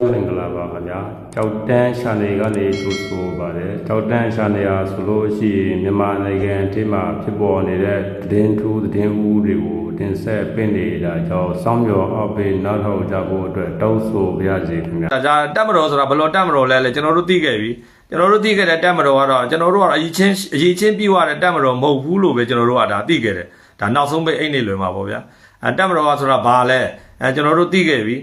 မင်္ဂလာပါခင်ဗျာကြောက်တန်းရှာနေကနေထိုးဆိုပါတယ်ကြောက်တန်းရှာနေရဆိုလို့ရှိရင်မြန်မာနိုင်ငံအထိမှာဖြစ်ပေါ်နေတဲ့သတင်းထူးသတင်းဦးတွေကိုတင်ဆက်ပင့်နေတာကြောင့်စောင်းမြော်အောက်ပေးနောက်ထောက်ကြဖို့အတွက်တောင်းဆိုပါရစေခင်ဗျာဒါကြတက်မတော်ဆိုတာဘယ်လိုတက်မတော်လဲလေကျွန်တော်တို့သိခဲ့ပြီကျွန်တော်တို့သိခဲ့တဲ့တက်မတော်ကတော့ကျွန်တော်တို့ကတော့အရင်ချင်းအရင်ချင်းပြီးသွားတဲ့တက်မတော်မဟုတ်ဘူးလို့ပဲကျွန်တော်တို့ကဒါသိခဲ့တယ်ဒါနောက်ဆုံးပဲအိတ်နေလွယ်မှာပေါ့ဗျာအဲတက်မတော်ကဆိုတာဘာလဲအဲကျွန်တော်တို့သိခဲ့ပြီ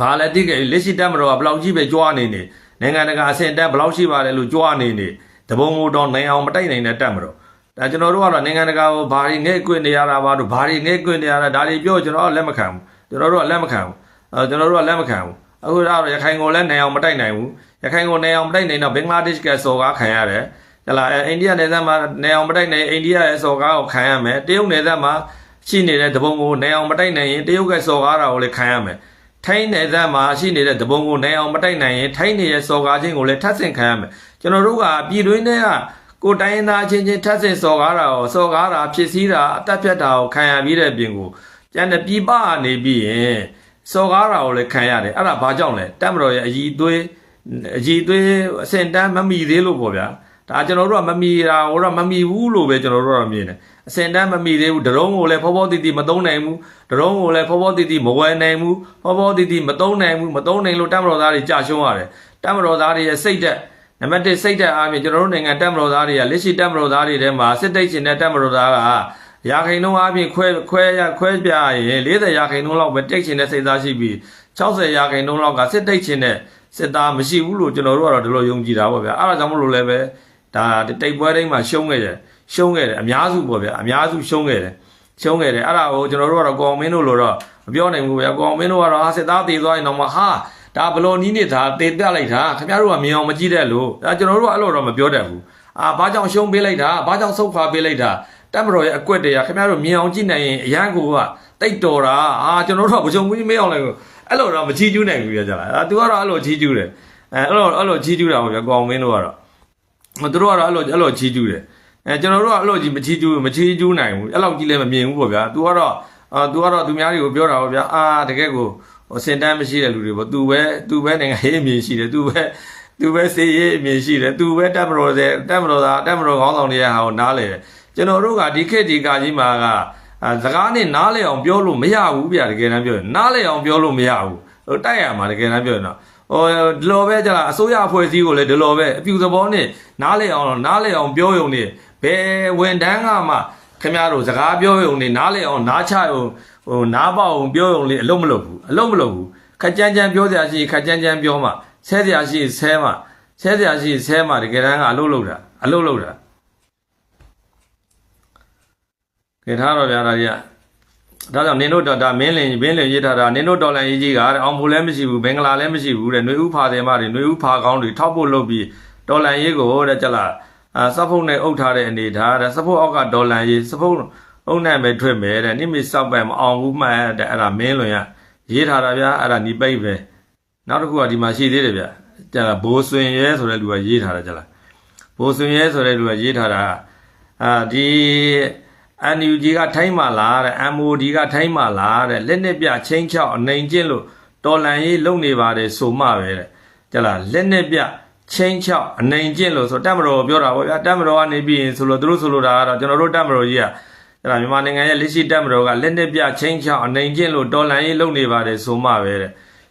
ဘာလဲသိခဲ့ပြီလက်ရှိတက်မတော်ကဘယ်လောက်ကြီးပဲကြွားနေနေနိုင်ငံတကာအဆင့်တက်ဘယ်လောက်ရှိပါလဲလို့ကြွားနေနေတဘုံမိုတော်နိုင်အောင်မတိုက်နိုင်တဲ့တက်မတော်ဒါကျွန်တော်တို့ကတော့နိုင်ငံတကာကိုဘာတွေနဲ့ကွင့်နေရတာပါတို့ဘာတွေနဲ့ကွင့်နေရတာဒါတွေပြောကျွန်တော်ကလက်မခံဘူးကျွန်တော်တို့ကလက်မခံဘူးအဲကျွန်တော်တို့ကလက်မခံဘူးအခုတော့ရခိုင်ကိုလည်းနိုင်အောင်မတိုက်နိုင်ဘူးရခိုင်ကိုနိုင်အောင်မတိုက်နိုင်တော့ဘင်္ဂလားဒေ့ရှ်ကစော်ကားခံရတယ်ဟလာအဲအိန္ဒိယနယ်စပ်မှာနိုင်အောင်မတိုက်နိုင်အိန္ဒိယရဲ့စော်ကားကိုခံရမယ်တရုတ်နယ်စပ်မှာရှိနေတဲ့တဘုံကိုနိုင်အောင်မတိုက်နိုင်ရင်တရုတ်ကစော်ကားတာကိုလည်းခံရမယ် ထိုင်းနယ်စပ်မှာရှိနေတဲ့တဘုံကိုနိုင်အောင်မတိုက်နိုင်ရင်ထိုင်းနယ်ရဲ့စော်ကားခြင်းကိုလည်းထပ်ဆင့်ခံရမယ်ကျွန်တော်တို့ကပြည်တွင်းထဲကကိုယ်တိုင်းရင်းသားချင်းချင်းထပ်ဆင့်စော်ကားတာကိုစော်ကားတာဖြစ်စည်းတာအသက်ဖြတ်တာကိုခံရပြီးတဲ့ပြင်ကိုကျန်တဲ့ပြည်ပကနေပြီးရင်စော်ကားတာကိုလည်းခံရတယ်အဲ့ဒါဘာကြောင့်လဲတက်မတော်ရဲ့အည်သွေးအည်သွေးအစင်တန်းမမီသေးလို့ပေါ့ဗျာ ဒါကျွန်တော်တို့ကမမီတာဟိုတော့မမီဘူးလို့ပဲကျွန်တော်တို့ကမြင်တယ်အစင်တန်းမမီသေးဘူးဒရုံးကိုလည်းဖောဖောတီတီမသုံးနိုင်ဘူးဒရုံးကိုလည်းဖောဖောတီတီမဝယ်နိုင်ဘူးဖောဖောတီတီမသုံးနိုင်ဘူးမသုံးနိုင်လို့တက်မတော်သားတွေကြာရှုံးရတယ်တက်မတော်သားတွေရဲ့စိတ်သက်နံပါတ်1စိတ်သက်အားဖြင့်ကျွန်တော်တို့နိုင်ငံတက်မတော်သားတွေကလက်ရှိတက်မတော်သားတွေထဲမှာစစ်တိတ်ရှင်တဲ့တက်မတော်သားကရာခိုင်နှုန်းအားဖြင့်ခွဲခွဲရခွဲပြရင်40ရာခိုင်နှုန်းလောက်ပဲတိတ်ရှင်တဲ့စိတ်သားရှိပြီး60ရာခိုင်နှုန်းလောက်ကစစ်တိတ်ရှင်တဲ့စစ်သားမရှိဘူးလို့ကျွန်တော်တို့ကတော့ဒီလိုယုံကြည်တာပေါ့ဗျာအဲ့ဒါကြောင့်မလို့လည်းပဲ ဒါတိတ်ပွဲတိုင်းမှာရှုံးခဲ့တယ်ရှုံးခဲ့တယ်အများစုပေါ့ဗျာအများစုရှုံးခဲ့တယ်ရှုံးခဲ့တယ်အဲ့ဒါကိုကျွန်တော်တို့ကတော့ကောင်မင်းတို့လိုတော့မပြောနိုင်ဘူးဗျာကောင်မင်းတို့ကတော့ဟာစစ်သားတည်သွားရင်တော့မှဟာဒါဘလော်နီးနေတာတည်ပြလိုက်တာခင်ဗျားတို့ကမြင်အောင်မကြည့်တဲ့လို့ဒါကျွန်တော်တို့ကအဲ့လိုတော့မပြောတတ်ဘူးအာဘာကြောင့်ရှုံးပေးလိုက်တာဘာကြောင့်ဆုတ်ခွာပေးလိုက်တာတက်မတော်ရဲ့အကွက်တွေကခင်ဗျားတို့မြင်အောင်ကြည့်နိုင်ရင်အရန်ကိုကတိတ်တော်တာအာကျွန်တော်တို့ကဘုံကြီးမေးအောင်လိုက်ကိုအဲ့လိုတော့မချီးကျူးနိုင်ဘူးကြလားအာ तू ကတော့အဲ့လိုချီးကျူးတယ်အဲအဲ့လိုအဲ့လိုချီးကျူးတာပေါ့ဗျာကောင်မင်းတို့ကတော့ သူတို့ကတော့အဲ့လိုအဲ့လိုချီးကျူးတယ်အဲကျွန်တော်တို့ကအဲ့လိုကြီးမချီးကျူးမချီးကျူးနိုင်ဘူးအဲ့လောက်ကြီးလည်းမမြင်ဘူးပေါ့ဗျာ तू ကတော့အာ तू ကတော့သူများတွေကိုပြောတာပေါ့ဗျာအာတကယ်ကိုဟိုစင်တန်းမရှိတဲ့လူတွေပေါ့ तू ပဲ तू ပဲနိုင်ငံရေးအမြင်ရှိတယ် तू ပဲ तू ပဲစေရေးအမြင်ရှိတယ် तू ပဲတက်မတော်တဲ့တက်မတော်သားတက်မတော်ခေါင်းဆောင်တွေရဲ့ဟာကိုနားလေတယ်ကျွန်တော်တို့ကဒီခေတ်ဒီကာကြီးမှာကအာစကားနဲ့နားလေအောင်ပြောလို့မရဘူးဗျာတကယ်တမ်းပြောရင်နားလေအောင်ပြောလို့မရဘူးဟိုတိုက်ရမှာတကယ်တမ်းပြောရင်တော့ ဟိုဒီလိုပဲကြလားအစိုးရအဖွဲ့အစည်းကိုလည်းဒီလိုပဲအပြူသဘောနဲ့နားလေအောင်နားလေအောင်ပြောရုံနဲ့ဘယ်ဝန်တန်းကမှခင်ဗျားတို့စကားပြောရုံနဲ့နားလေအောင်နားချရုံဟိုနားပေါအောင်ပြောရုံလေးအလုံးမလုပ်ဘူးအလုံးမလုပ်ဘူးခက်ကြမ်းကြမ်းပြောစရာရှိခက်ကြမ်းကြမ်းပြောမှဆဲစရာရှိဆဲမှဆဲစရာရှိဆဲမှတကယ်တမ်းကအလုံးလုပ်တာအလုံးလုပ်တာကဲထားတော့ဗျာဒါကြီးက ဒါကြောင့်နင်တို့တော့ဒါမင်းလင်မင်းလင်ရေးထားတာနင်တို့တော်လန်ရေးကြီးကအောင်ဖို့လည်းမရှိဘူးမင်္ဂလာလည်းမရှိဘူးတဲ့နှွေဥဖာတယ်မတွေနှွေဥဖာကောင်းတွေထောက်ဖို့လုပ်ပြီးတော်လန်ရေးကိုတဲ့ကြလားအာစဖုတ်နဲ့အုပ်ထားတဲ့အနေထားတဲ့စဖုတ်အောက်ကဒေါ်လာရေးစဖုတ်အုပ်နိုင်ပဲထွက်မယ်တဲ့နိမိစောက်ပဲမအောင်ဘူးမှန်တဲ့အဲ့ဒါမင်းလွန်ရရေးထားတာဗျာအဲ့ဒါနီပိတ်ပဲနောက်တစ်ခုကဒီမှာရှိသေးတယ်ဗျာကြာဘိုးဆွင်ရဲဆိုတဲ့လူကရေးထားတာကြာလားဘိုးဆွင်ရဲဆိုတဲ့လူကရေးထားတာအာဒီ NUG ကထိုင်းမှလားတဲ့ MOD ကထိုင်းမှလားတဲ့လက်နှစ်ပြချင်းချောက်အနေကျင့်လို့တော်လန်ရေးလုံနေပါတယ်ဆိုမှပဲတဲ့ကြလားလက်နှစ်ပြချင်းချောက်အနေကျင့်လို့ဆိုတက်မတော်ပြောတာပေါ့ဗျာတက်မတော်ကနေပြီးရင်ဆိုလို့သူတို့ဆိုလိုတာကတော့ကျွန်တော်တို့တက်မတော်ကြီးကကြလားမြန်မာနိုင်ငံရဲ့လက်ရှိတက်မတော်ကလက်နှစ်ပြချင်းချောက်အနေကျင့်လို့တော်လန်ရေးလုံနေပါတယ်ဆိုမှပဲတဲ့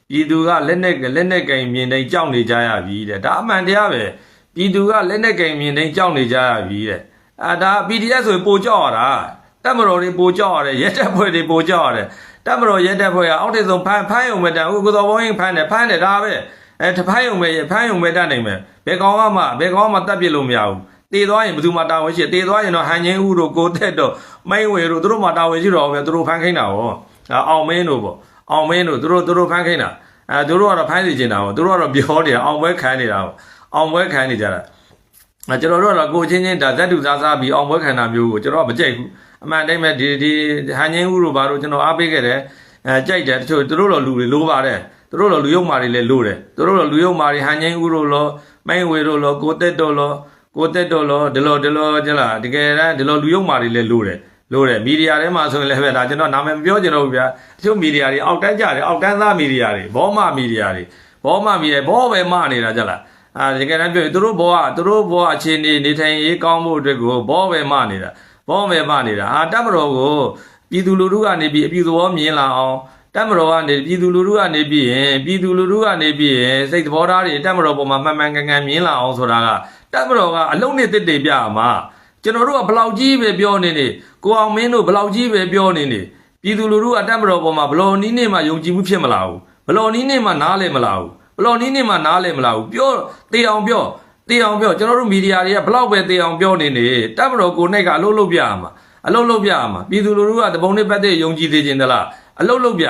ပြည်သူကလက်နဲ့လက်နဲ့ကင်မြင်တိုင်းကြောက်နေကြရပြီတဲ့ဒါအမှန်တရားပဲပြည်သူကလက်နဲ့ကင်မြင်တိုင်းကြောက်နေကြရပြီတဲ့ အာဒါ PDF ဆိုရင်ပိုကြောက်ရတာတက်မတော်တွေပိုကြောက်ရတယ်ရဲတပ်ဖွဲ့တွေပိုကြောက်ရတယ်တက်မတော်ရဲတပ်ဖွဲ့ကအောက်ထစ်ဆုံးဖမ်းဖမ်းရုံပဲတန်ဦးကိုတော်ဘုံရင်ဖမ်းတယ်ဖမ်းတယ်ဒါပဲအဲတဖမ်းရုံပဲဖမ်းရုံပဲတတ်နိုင်မယ်ဘယ်ကောင်ကမှဘယ်ကောင်မှတတ်ပြစ်လို့မရဘူးတည်သွားရင်ဘယ်သူမှတာဝန်ရှိတည်သွားရင်တော့ဟန်ချင်းဦးတို့ကိုတက်တော့မိန်ဝေတို့သူတို့မှတာဝန်ရှိတော့ပဲသူတို့ဖမ်းခိုင်းတာဟောအောင်မင်းတို့ပေါ့အောင်မင်းတို့သူတို့သူတို့ဖမ်းခိုင်းတာအဲသူတို့ကတော့ဖမ်းစီချင်တာဟောသူတို့ကတော့ပြောနေတာအောင်ပွဲခံနေတာဟောအောင်ပွဲခံနေကြတာအဲ ကျွန်တော်တို့ကတော့ကိုချင်းချင်းဒါဇက်တူစားစားပြီးအောင်ပွဲခန္ဓာမျိုးကိုကျွန်တော်ကမကြိုက်ဘူးအမှန်တိုင်းပဲဒီဒီဟန်ချင်းဦးတို့ဘာလို့ကျွန်တော်အားပေးခဲ့တယ်အဲကြိုက်တယ်တချို့သူတို့တော့လူတွေလိုပါတယ်သူတို့တော့လူယုံမာတွေလည်းလိုတယ်သူတို့တော့လူယုံမာတွေဟန်ချင်းဦးတို့လောမိုင်းဝေတို့လောကိုတက်တို့လောကိုတက်တို့လောဒီလိုဒီလိုကျလားတကယ်တမ်းဒီလိုလူယုံမာတွေလည်းလိုတယ်လို့တဲ့မီဒီယာထဲမှာဆိုရင်လည်းပဲဒါကျွန်တော်နာမည်မပြောချင်တော့ဘူးဗျာတချို့မီဒီယာတွေအောက်တန်းကြတယ်အောက်တန်းသားမီဒီယာတွေဘောမမီဒီယာတွေဘောမမီဒီယာဘောပဲမနေတာကြလား အာတကယ်တမ်းပြောရင်သူတို့ဘောကသူတို့ဘောအခြေအနေနေထိုင်ရေးကောင်းဖို့အတွက်ကိုဘောပဲမနေတာဘောပဲမနေတာအာတပ်မတော်ကိုပြည်သူလူထုကနေပြီးအပြူသဘောမြင်လာအောင်တပ်မတော်ကနေပြည်သူလူထုကနေပြီးရင်ပြည်သူလူထုကနေပြီးရင်စိတ်သဘောထားတွေတပ်မတော်ပေါ်မှာမှန်မှန်ကန်ကန်မြင်လာအောင်ဆိုတာကတပ်မတော်ကအလုံးနဲ့တစ်တေပြရမှာကျွန်တော်တို့ကဘလောက်ကြီးပဲပြောနေနေကိုအောင်မင်းတို့ဘလောက်ကြီးပဲပြောနေနေပြည်သူလူထုကတက်မတော်ပေါ်မှာဘလော်နီးနေမှယုံကြည်မှုဖြစ်မလာဘူးဘလော်နီးနေမှနားလဲမလာဘူးဘ လော်နီးနေမှနားလဲမလာဘူးပြောတေအောင်ပြောတေအောင်ပြောကျွန်တော်တို့မီဒီယာတွေကဘလောက်ပဲတေအောင်ပြောနေနေတက်မတော်ကိုနိုင်ကအလုပ်လုပ်ပြရမှာအလုပ်လုပ်ပြရမှာပြည်သူလူထုကတပုံနဲ့ပတ်သက်ယုံကြည်သေးခြင်းတလားအလုပ်လုပ်ပြ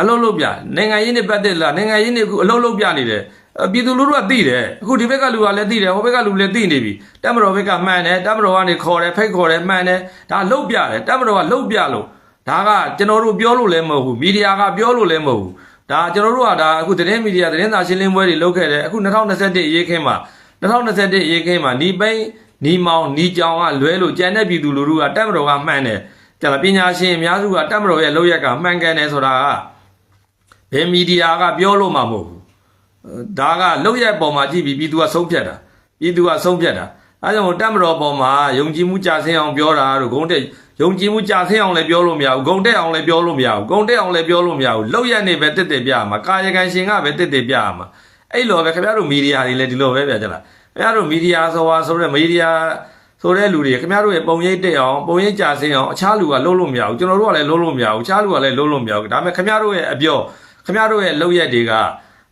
အလုပ်လုပ်ပြနိုင်ငံရေးနဲ့ပတ်သက်လားနိုင်ငံရေးနဲ့အခုအလုပ်လုပ်ပြနေတယ်အပြည်သူလူထုကသိတယ်အခုဒီဘက်ကလူကလည်းသိတယ်ဟိုဘက်ကလူလည်းသိနေပြီတက်မတော်ဘက်ကမှန်တယ်တက်မတော်ကနေခေါ်တယ်ဖိတ်ခေါ်တယ်မှန်တယ်ဒါလှုပ်ပြတယ်တက်မတော်ကလှုပ်ပြလို့ဒါကကျွန်တော်တို့ပြောလို့လည်းမဟုတ်ဘူးမီဒီယာကပြောလို့လည်းမဟုတ်ဘူး ဒါကျွန်တော်တို့ကဒါအခုသတင်းမီဒီယာသတင်းစာရှင်းလင်းပွဲတွေလုပ်ခဲ့တယ်အခု2021အရေးခင်းမှာ2021အရေးခင်းမှာနီပိန်နီမောင်နီကြောင်ကလွဲလို့ကြံတဲ့ပြည်သူလူထုကတက်မတော်ကမှန်တယ်ကျန်ပညာရှင်အများစုကတက်မတော်ရဲ့လုပ်ရက်ကမှန်ကန်တယ်ဆိုတာကဘယ်မီဒီယာကပြောလို့မှမဟုတ်ဘူးဒါကလောက်ရက်ပေါ်မှာကြည့်ပြီးပြည်သူကဆုံးဖြတ်တာပြည်သူကဆုံးဖြတ်တာအဲကြောင့်မို့တက်မတော်ပေါ်မှာယုံကြည်မှုကြာဆင်းအောင်ပြောတာတို့ဂုံတက် ယုံကြည်မှုကြာဆင်းအောင်လည်းပြောလို့မရဘူးဂုံတက်အောင်လည်းပြောလို့မရဘူးဂုံတက်အောင်လည်းပြောလို့မရဘူးလောက်ရက်နေပဲတက်တက်ပြရမှာကာယကံရှင်ကပဲတက်တက်ပြရမှာအဲ့လိုပဲခင်ဗျားတို့မီဒီယာတွေလည်းဒီလိုပဲပြကြလားခင်ဗျားတို့မီဒီယာဆိုပါဆိုတဲ့မီဒီယာဆိုတဲ့လူတွေခင်ဗျားတို့ရဲ့ပုံရိပ်တက်အောင်ပုံရိပ်ကြာဆင်းအောင်အခြားလူကလုံးလို့မရဘူးကျွန်တော်တို့ကလည်းလုံးလို့မရဘူးအခြားလူကလည်းလုံးလို့မရဘူးဒါပေမဲ့ခင်ဗျားတို့ရဲ့အပြောခင်ဗျားတို့ရဲ့လောက်ရက်တွေက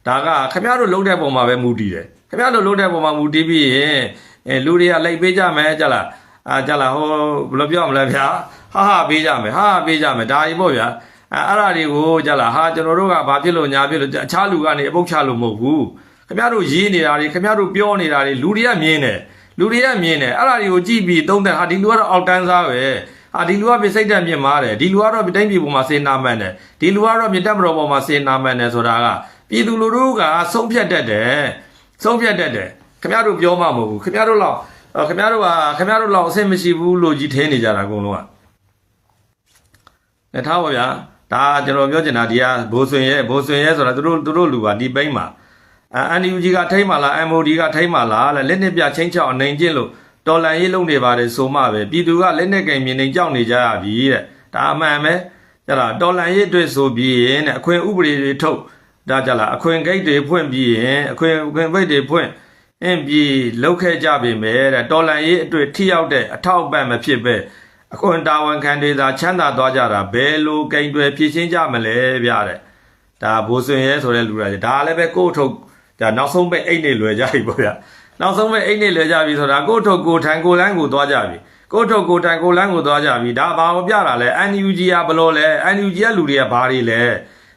ဒါကခမရတို့လုံးတဲ့ပုံမှာပဲမူတည်တယ်ခမရတို့လုံးတဲ့ပုံမှာမူတည်ပြီးရင်အဲလူတွေကလိုက်ပေးကြမယ်ကြလား အာကြလားဟိုဘယ်လိုပြောမလဲဗျာဟာဟာပေးကြမယ်ဟာဟာပေးကြမယ်ဒါကြီးပေါ့ဗျာအဲအဲ့ဒါတွေကိုကြလားဟာကျွန်တော်တို့ကဘာဖြစ်လို့ညာဖြစ်လို့အခြားလူကနေအပုတ်ချလို့မဟုတ်ဘူးခမရတို့ရေးနေတာတွေခမရတို့ပြောနေတာတွေလူတွေကမြင်တယ်လူတွေကမြင်တယ်အဲ့ဒါတွေကိုကြည့်ပြီးသုံးတယ်ဟာဒီလူကတော့အောက်တန်းစားပဲဟာဒီလူကပြစိတ်တက်မြင့်မားတယ်ဒီလူကတော့တိုင်းပြည်ပေါ်မှာစေနာမှန်တယ်ဒီလူကတော့မြေတက်မတော်ပေါ်မှာစေနာမှန်တယ်ဆိုတာကပြည်သူလူထုကဆုံးဖြတ်တတ်တယ်ဆုံးဖြတ်တတ်တယ်ခင်ဗျားတို့ပြောမှမဟုတ်ဘူးခင်ဗျားတို့လောက် အော်ခင်ဗျားတို့ကခင်ဗျားတို့လောက်အဆင်မရှိဘူးလို့ကြီးထင်းနေကြတာအကုန်လုံးကလက်ထားပါဗျာဒါကျွန်တော်ပြောချင်တာဒီကဘိုးဆွင်ရဲ့ဘိုးဆွင်ရဲ့ဆိုတာသူတို့သူတို့လူပါဒီပိန်းမှာအန်ယူဂျီကထိမ့်မှာလား MOD ကထိမ့်မှာလားလဲလက်နှစ်ပြချင်းချောက်အနေကျင့်လို့တော်လန်ရေးလုပ်နေပါတယ်ဆိုမှပဲပြည်သူကလက်နှစ်ကင်မြင်နေကြောက်နေကြရပြီတဲ့ဒါအမှန်ပဲကျတော့တော်လန်ရေးအတွက်ဆိုပြီးရင်တဲ့အခွင့်ဥပဒေတွေထုတ်ဒါကြလားအခွင့်ဂိတ်တွေဖွင့်ပြီးရင်အခွင့်အခွင့်ဘိတ်တွေဖွင့် အင်းပြီးလောက်ခဲ့ကြပြီမဲ့တဲ့တော်လန်ရေးအတွေ့ထိရောက်တဲ့အထောက်အပံ့မဖြစ်ပဲအခွင့်တာဝန်ခံတွေသာချမ်းသာသွားကြတာဘယ်လိုကိန်တွေဖြည့်ရှင်းကြမလဲဗျာတဲ့ဒါဘိုးစွင်ရဲဆိုတဲ့လူတွေဒါလည်းပဲကိုယ့်ထုတ်ဒါနောက်ဆုံးပဲအိတ်နေလွယ်ကြပြီပေါ့ဗျာနောက်ဆုံးပဲအိတ်နေလွယ်ကြပြီဆိုတာကိုယ့်ထုတ်ကိုယ်ထန်ကိုယ်လန်းကိုသွားကြပြီကိုယ့်ထုတ်ကိုယ်ထန်ကိုယ်လန်းကိုသွားကြပြီဒါဘာကိုပြတာလဲ NUG ကဘလို့လဲ NUG ကလူတွေကဘာတွေလဲ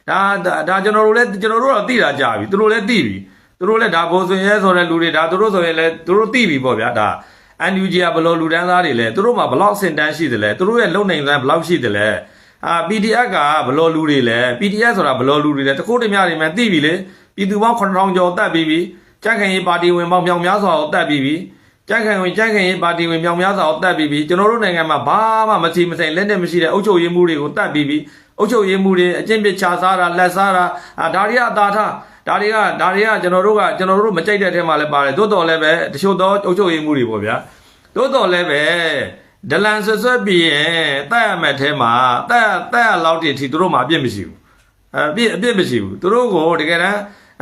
ဒါဒါဒါကျွန်တော်တို့လည်းကျွန်တော်တို့တော့သိတာကြပြီသူတို့လည်းသိပြီ သူတို့လည်းဒါဘိုးဆွေရဲဆိုတဲ့လူတွေဒါသူတို့ဆိုရင်လည်းသူတို့သိပြီပေါ့ဗျာဒါ NUG ကဘယ်လိုလူတန်းသားတွေလဲသူတို့မှာဘလောက်စင်တန်းရှိတယ်လဲသူတို့ရဲ့လုံနိုင်စမ်းဘလောက်ရှိတယ်လဲအာ PDF ကဘယ်လိုလူတွေလဲ PDF ဆိုတာဘယ်လိုလူတွေလဲတခုတည်းများတွေမှသိပြီလေပြည်သူပေါင်း9000ကျော်တက်ပြီးပြီကြက်ခင်ရေးပါတီဝင်ပေါင်းမြောင်များစွာကိုတက်ပြီးပြီကြက်ခင်ဝင်ကြက်ခင်ရေးပါတီဝင်မြောင်များစွာကိုတက်ပြီးပြီကျွန်တော်တို့နိုင်ငံမှာဘာမှမစီမဆိုင်လက်နဲ့မရှိတဲ့အုပ်ချုပ်ရေးမှုတွေကိုတက်ပြီးပြီအုပ်ချုပ်ရေးမှုတွေအကျင့်ပြစ်ချစားတာလက်စားတာအာဒါတွေကအသာထား ဒါတွေကဒါတွေကကျွန်တော်တို့ကကျွန်တော်တို့မကြိုက်တဲ့အထက်မှာလည်းပါတယ်သို့တော်လည်းပဲတချို့သောအုပ်ချုပ်ရေးမှုတွေပေါ့ဗျာသို့တော်လည်းပဲဒလန်ဆွဆွပြီးရင်တက်ရမယ့်အထက်မှာတက်တက်ရလောက်တည်းအထိသူတို့မှအပြစ်မရှိဘူးအပြစ်အပြစ်မရှိဘူးသူတို့ကိုတကယ်တမ်း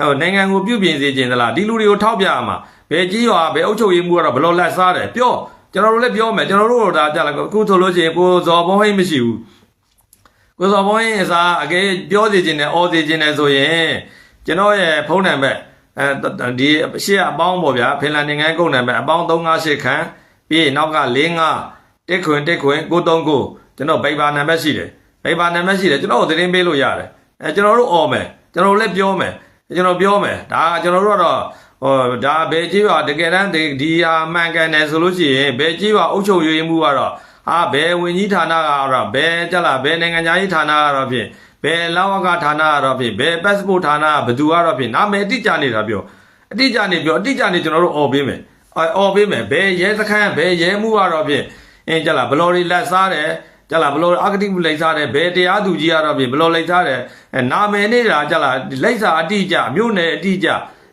ဟိုနိုင်ငံကိုပြုပြင်စေခြင်းသလားဒီလူတွေကိုထောက်ပြရမှာဘယ်ကြီးရွာဘယ်အုပ်ချုပ်ရေးမှုကတော့ဘယ်လိုလက်စားတယ်ပြောကျွန်တော်တို့လည်းပြောမယ်ကျွန်တော်တို့ဒါကြလားအခုဆိုလို့ရှိရင်ကိုဇော်ဘုံဟိတ်မရှိဘူးကိုစော်ဘုန်းကြီးအစားအကဲပြောစီခြင်းနဲ့အော်စီခြင်းနဲ့ဆိုရင် ကျွန်တော်ရဲ့ဖုန်းနံပါတ်အဲဒီရှေ့အပေါင်းပေါ့ဗျာဖင်လန်နိုင်ငံကုန်နံပါတ်အပေါင်း358ခန်းပြီးရင်နောက်က45တက်ခွင်တက်ခွင်939ကျွန်တော်ဗိဗာနံပါတ်ရှိတယ်ဗိဗာနံပါတ်ရှိတယ်ကျွန်တော်တို့သတင်းပေးလို့ရတယ်အဲကျွန်တော်တို့អော်မယ်ကျွန်တော်တို့လည်းပြောမယ်ကျွန်တော်ပြောမယ်ဒါကကျွန်တော်တို့ကတော့ဟိုဒါဘယ်ကြီးပါတကယ်တမ်းဒီဒီဟာမှန်ကန်တယ်ဆိုလို့ရှိရင်ဘယ်ကြီးပါအုပ်ချုပ်ရေးမှုကတော့အာဘယ်ဝင်ကြီးဌာနကတော့ဘယ်ကြလားဘယ်နိုင်ငံသားရေးဌာနကတော့ဖြင့် ဘယ်လောဝကဌာနကတော့ဖြင့်ဘယ် passport ဌာနကဘယ်သူကတော့ဖြင့်နာမည်အတိအကျနေတာပြောအတိအကျနေပြောအတိအကျနေကျွန်တော်တို့អော်ပေးမယ်အော်ပေးမယ်ဘယ်ရဲစခန်းဘယ်ရဲမှုကတော့ဖြင့်အင်းကြလားဘလော်ရီလက်စားတယ်ကြလားဘလို့အဂတိမှုလိုက်စားတယ်ဘယ်တရားသူကြီးကတော့ပြင်ဘလို့လိုက်စားတယ်အဲနာမည်နေတာကြလားလိုက်စားအတိအကျမြို့နယ်အတိအကျ